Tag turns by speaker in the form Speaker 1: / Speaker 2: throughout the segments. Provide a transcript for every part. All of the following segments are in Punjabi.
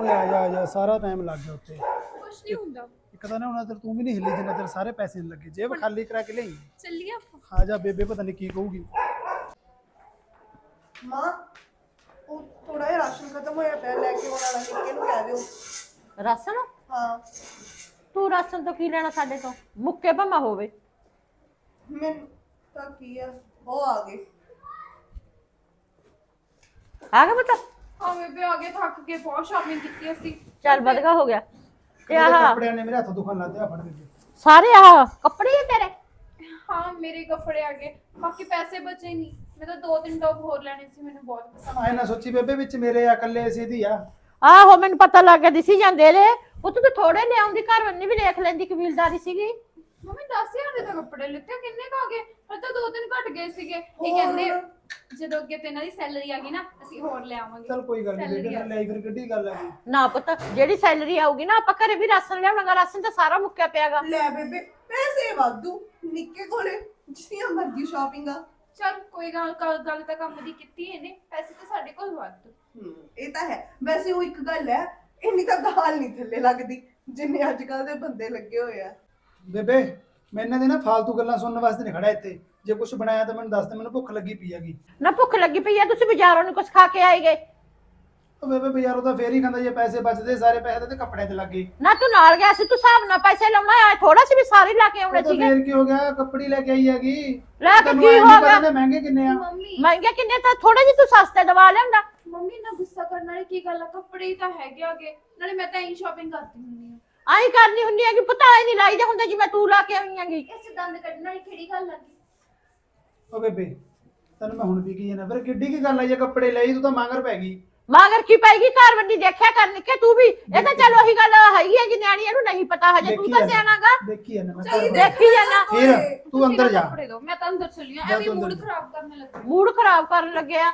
Speaker 1: ਓਏ ਆ ਜਾ ਆ ਜਾ ਸਾਰਾ ਟਾਈਮ ਲੱਗ ਗਿਆ ਉੱਤੇ
Speaker 2: ਕੁਛ ਨਹੀਂ ਹੁੰਦਾ।
Speaker 1: ਇੱਕ ਤਾਂ ਨਾ ਉਹਨਾਂ ਤੇ ਤੂੰ ਵੀ ਨਹੀਂ ਹਿੱਲੀ ਜਿੰਨਾ ਤੇਰੇ ਸਾਰੇ ਪੈਸੇ ਨਹੀਂ ਲੱਗੇ। ਜੇਬ ਖਾਲੀ ਕਰਾ ਕੇ ਲਈ।
Speaker 2: ਚੱਲੀਏ ਆਪਾਂ।
Speaker 1: ਆ ਜਾ ਬੇਬੇ ਪਤਾ ਨਹੀਂ ਕੀ ਕਹੂਗੀ।
Speaker 3: ਮਾਂ ਉਹ ਥੋੜਾ ਜਿਹਾ ਰਾਸ਼ਨ ਖਤਮ ਹੋਇਆ ਪਿਆ ਲੈ ਕੇ ਆਉਣ ਨਿੱਕੇ ਨੂੰ ਕਹਿ ਦਿਓ।
Speaker 4: ਰਾਸ਼ਨ?
Speaker 3: ਹਾਂ।
Speaker 4: ਤੂੰ ਰਾਸ਼ਨ ਤੋਂ ਕੀ ਲੈਣਾ ਸਾਡੇ ਤੋਂ? ਮੁੱਕੇ ਭਮਾ ਹੋਵੇ।
Speaker 3: ਮੈਂ ਤਾਂ ਕੀ ਆ ਉਹ ਆ ਗਏ।
Speaker 4: ਆ ਗਿਆ ਬਤਾ
Speaker 2: ਹਾਂ ਬੇਬੇ ਆ ਗਏ ਥੱਕ ਕੇ ਬਹੁਤ ਸ਼ਾਪਿੰਗ ਕੀਤੀ ਅਸੀਂ।
Speaker 4: ਚੱਲ ਵਧਗਾ ਹੋ ਗਿਆ। ਤੇ ਆਹ।
Speaker 1: ਕੱਪੜਿਆਂ ਨੇ ਮੇਰੇ ਹੱਥ ਦੁਖਣ ਲੱਗ ਪਿਆ ਫੜ ਬੇਬੇ
Speaker 4: ਸਾਰੇ ਆਹ ਕੱਪੜੇ ਹੀ ਤੇਰੇ?
Speaker 2: ਹਾਂ ਮੇਰੇ ਕੱਪੜੇ ਆ ਗਏ। ਬਾਕੀ ਪੈਸੇ ਬਚੇ ਨਹੀਂ। ਮੈਂ ਤਾਂ ਦੋ ਤਿੰਨ ਟੌਪ ਹੋਰ ਲੈਣੇ ਸੀ ਮੈਨੂੰ ਬਹੁਤ ਪਸੰਦ
Speaker 1: ਆਏ। ਨਾ ਸੋਚੀ ਬੇਬੇ ਵਿੱਚ ਮੇਰੇ ਆ ਇਕੱਲੇ ਸੀ ਦੀ ਆ।
Speaker 4: ਆਹੋ ਮੈਨੂੰ ਪਤਾ ਲੱਗ ਗਿਆ ਦਿਸੀ ਜਾਂਦੇ ਨੇ। ਉਹ ਤੂੰ ਤਾਂ ਥੋੜੇ ਲਿਆਉਂਦੀ ਘਰ ਵੰਨੀ ਵੀ ਦੇਖ ਲੈਂਦੀ ਕਬੀਲਦਾਰੀ ਸੀਗੀ।
Speaker 2: ਮੰਮੀ 10000 ਦੇ ਤਾਂ ਕੱਪੜੇ ਲਿੱਤੇ ਕਿੰਨੇ ਕਾ ਗਏ? ਪਰ ਤਾਂ ਦੋ ਤਿੰਨ ਘਟ ਗਏ ਸੀਗੇ। ਇਹ
Speaker 3: ਹੋਰ।
Speaker 2: ਕਹਿੰਦੇ ਜਦੋਂ ਅੱਗੇ ਤੇ ਇਹਨਾਂ ਦੀ ਸੈਲਰੀ ਆ ਗਈ ਨਾ ਅਸੀਂ ਹੋਰ ਲੈ ਆਵਾਂਗੇ।
Speaker 1: ਚਲ ਕੋਈ ਗੱਲ ਨਹੀਂ
Speaker 2: Salary
Speaker 1: ਬੇਬੇ
Speaker 2: ਆ।
Speaker 1: ਨਾਲ ਲਈ ਫਿਰ ਕਿੱਡੀ ਗੱਲ ਹੈ
Speaker 4: ਨਾ ਪੁੱਤ ਜਿਹੜੀ ਸੈਲਰੀ ਆਊਗੀ ਨਾ ਆਪਾਂ ਘਰੇ ਵੀ ਰਾਸ਼ਨ ਲਿਆਉਣਾਗਾ ਰਾਸ਼ਨ ਤਾਂ ਸਾਰਾ ਮੁੱਕਿਆ ਪਿਆਗਾ।
Speaker 3: ਲੈ ਬੇਬੇ ਪੈਸੇ ਵਾਧੂ ਨਿੱਕੇ ਕੋਲੇ ਜਿੰਨੀਆਂ ਮਰਜ਼ੀ ਸ਼ਾਪਿੰਗ ਆ।
Speaker 2: ਚਲ ਕੋਈ ਗੱਲ ਗੱਲ ਗੱਲ ਤਾਂ ਕੰਮ ਦੀ ਕੀਤੀ ਇਹਨੇ ਪੈਸੇ ਤਾਂ ਸਾਡੇ ਕੋਲ ਵਾਧੂ।
Speaker 3: ਹਮ, ਇਹ ਤਾਂ ਹੈ। ਵੈਸੇ ਉਹ ਇੱਕ ਗੱਲ ਹੈ ਇੰਨੀ ਤਾਂ ਦਾਲ ਨਹੀਂ ਥੱਲੇ ਲੱਗਦੀ ਜਿੰਨੇ ਅੱਜ ਕੱਲ ਦੇ ਬੰਦੇ ਲੱਗੇ ਹੋਏ ਆ।
Speaker 1: ਬੇਬੇ ਮੈਂ ਇਹਨਾਂ ਦੇ ਨਾ ਫਾਲਤੂ ਗੱਲਾਂ ਸੁਣਨ ਵਾਸਤੇ ਨਹੀਂ ਖੜਾ ਇੱਥੇ। ਜੇ ਕੁਝ ਬਣਾਇਆ ਤਾਂ ਮੈਨੂੰ ਦੱਸ ਦੇ ਮੈਨੂੰ ਭੁੱਖ ਲੱਗੀ ਪਈ ਹੈਗੀ।
Speaker 4: ਨਾ ਭੁੱਖ ਲੱਗੀ ਪਈ ਆ ਤੁਸੀਂ ਬਾਜ਼ਾਰੋਂ ਨਹੀਂ ਕੁਝ ਖਾ ਕੇ ਆਏ ਗਏ
Speaker 1: ਉਹ ਬੇਬੇ ਬਾਜ਼ਾਰੋਂ ਤਾਂ ਫੇਰ ਹੀ ਖਾਂਦਾ ਜੇ ਪੈਸੇ ਬਚਦੇ ਸਾਰੇ ਪੈਸੇ ਤੇ ਕੱਪੜਿਆਂ ਤੇ ਲੱਗੇ।
Speaker 4: ਨਾ ਤੂੰ ਨਾਲ ਗਿਆ ਸੀ ਤੂੰ ਹਿਸਾਬ ਨਾਲ ਪੈਸੇ ਲਾਉਣਾ ਆ ਥੋੜਾ ਸੀ ਵੀ ਸਾਰੇ ਲਾ ਕੇ ਆਉਣੇ
Speaker 1: ਉਹ ਤਾਂ
Speaker 4: ਸੀਗੇ।
Speaker 1: ਫੇਰ ਕੀ ਹੋ ਗਿਆ ਕੱਪੜੀ ਲੈ ਕੇ ਆਈ ਹੈਗੀ।
Speaker 4: ਲੈ ਕੇ
Speaker 1: ਤੈਨੂੰ
Speaker 4: ਕੀ
Speaker 1: ਐਂ ਨੀ
Speaker 4: ਹੋ
Speaker 1: ਪਤਾ
Speaker 4: ਗਿਆ?
Speaker 1: ਨੇ ਮਹਿੰਗੇ ਕਿੰਨੇ ਆ।
Speaker 2: ਮੰਮੀ।
Speaker 4: ਮਹਿੰਗੇ ਕਿੰਨੇ ਤਾਂ ਥੋੜੇ ਜਿਹੇ ਤੂੰ ਸਸਤੇ ਦਵਾ ਲਿਆਉਂਦਾ।
Speaker 2: ਮੰਮੀ ਨਾ ਗੁੱਸਾ ਕਰਨ ਵਾਲੀ ਕੀ ਗੱਲ ਆ? ਕੱਪੜੇ ਹੀ ਤਾਂ ਹੈਗੇ ਆਗੇ। ਨਾਲੇ ਮੈਂ ਤਾਂ ਇਹੀ ਸ਼ਾਪਿੰਗ ਕਰਦੀ ਹੁੰਦੀ ਆ।
Speaker 4: ਆਈ ਕਰਨੀ ਹੁੰਦੀ ਹੈ ਕਿ ਪਤਾ ਹੀ ਨਹੀਂ ਲਾਈਦਾ ਹੁੰਦਾ ਜਿਵੇਂ ਤੂੰ ਲਾ ਕੇ ਆਈ ਹੈਗੀ।
Speaker 2: ਇਸ ਦੰਦ ਕੱਢਣ ਵਾਲੀ ਕਿਹੜੀ ਗੱਲ ਆ?
Speaker 1: ਉਹ ਬੇਬੇ ਤੈਨੂੰ ਮੈਂ ਹੁਣ ਵੀ ਕੀ ਜਾਣਾ ਫਿਰ ਕਿੱਡੀ ਕੀ ਗੱਲ ਆ ਜੇ ਕੱਪੜੇ ਲਈ ਤੂੰ ਤਾਂ ਮੰਗਰ ਪੈ ਗਈ।
Speaker 4: ਮਗਰ ਕੀ ਪੈਗੀ ਘਰ ਵੱਡੀ ਦੇਖਿਆ ਕਰਨੀ ਕਿ ਤੂੰ ਵੀ। ਇਹ ਤਾਂ ਚਲੋ ਉਹੀ ਗੱਲ ਹੈਗੀ ਹੈ ਕਿ ਨਿਆਣੀ ਇਹਨੂੰ ਨਹੀਂ ਪਤਾ ਹਜੇ ਤੂੰ
Speaker 1: ਦੇਖੀ
Speaker 4: ਤਾਂ। ਸਿਆਣਾਗਾ
Speaker 1: ਦੇਖੀ ਜਾਣਾ ਮੈਂ। ਘਰ
Speaker 4: ਦੇਖੀ ਜਾਨਾ
Speaker 1: ਫਿਰ ਤੂੰ ਅੰਦਰ ਜਾ।
Speaker 2: ਕੱਪੜੇ ਦਿਓ ਮੈਂ ਤਾਂ ਅੰਦਰ ਚੱਲੀ ਆ ਐਵੇਂ
Speaker 1: ਤੂੰ
Speaker 2: ਮੂਡ। ਖਰਾਬ ਕਰਨ ਲੱਗਾ।
Speaker 4: ਮੂਡ ਖਰਾਬ ਕਰਨ ਲੱਗਿਆ।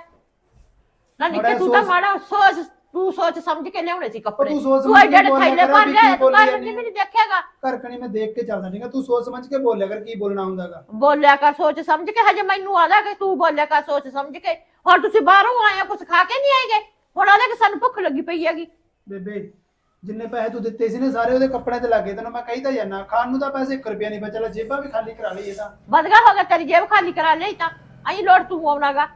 Speaker 4: ਨਾ ਨਿੱਕੇ ਤੂੰ ਤਾਂ
Speaker 1: ਸੋਚ-
Speaker 4: ਮਾੜਾ ਸੋਚ ਤੂੰ ਸੋਚ ਸਮਝ ਕੇ ਲਿਆਉਣੇ ਸੀ ਕੱਪੜੇ
Speaker 1: ਤੂੰ ਸੋਚ
Speaker 4: ਤੂੰ
Speaker 1: ਸਮਝ ਕੇ
Speaker 4: ਐਡੇ
Speaker 1: ਬੋਲਿਆ
Speaker 4: ਥੈਲੇ
Speaker 1: ਕਰ
Speaker 4: ਭਰ
Speaker 1: ਵੀ ਕੀ
Speaker 4: ਤੂੰ
Speaker 1: ਬੋਲੀ
Speaker 4: ਘਰ ਨਹੀਂ।
Speaker 1: ਕਣੀ ਮੈਂ ਦੇਖ ਕੇ ਚੱਲਦਾ ਆ ਤੂੰ ਸੋਚ ਸਮਝ ਕੇ ਬੋਲਿਆ ਕਰ ਕੀ ਬੋਲਣਾ ਹੁੰਦਾਗਾ।
Speaker 4: ਬੋਲਿਆ ਕਰ ਸੋਚ ਸਮਝ ਕੇ ਹਜੇ ਮੈਨੂੰ ਆਦਾ ਕਿ ਤੂੰ ਬੋਲਿਆ ਕਰ ਸੋਚ ਸਮਝ ਕੇ। ਹੁਣ ਤੁਸੀਂ ਬਾਹਰੋਂ ਆਏ ਹੋ ਕੁਝ ਖਾ ਕੇ ਨਹੀਂ ਆਏਗੇ? ਹੁਣ ਆਦਾ ਕਿ ਸਾਨੂੰ ਭੁੱਖ ਲੱਗੀ ਪਈ ਹੈਗੀ।
Speaker 1: ਬੇਬੇ ਜਿੰਨੇ ਪੈਸੇ ਤੂੰ ਦਿੱਤੇ ਸੀ ਨੇ ਸਾਰੇ ਉਹਦੇ ਕੱਪੜਿਆਂ ਤੇ ਲੱਗੇ ਤੈਨੂੰ ਮੈਂ ਕਹੀ ਤਾਂ ਜਾਨਾ ਖਾਣ ਨੂੰ ਤਾਂ ਪੈਸੇ 1 ਰੁਪਿਆ ਨਹੀਂ ਬਚਲਾ ਜੇਬਾਂ ਵੀ ਖਾਲੀ ਕਰਾ ਲਈ ਇਹ ਤਾਂ।
Speaker 4: ਵਧਗਾ ਹੋ ਗਿਆ ਤੇਰੀ ਜੇਬ ਖਾਲੀ ਕਰਾ ਲਈ ਤਾਂ। ਅਹੀਂ ਲੋੜ ਤੂੰ ਆਉਣਾਗਾ।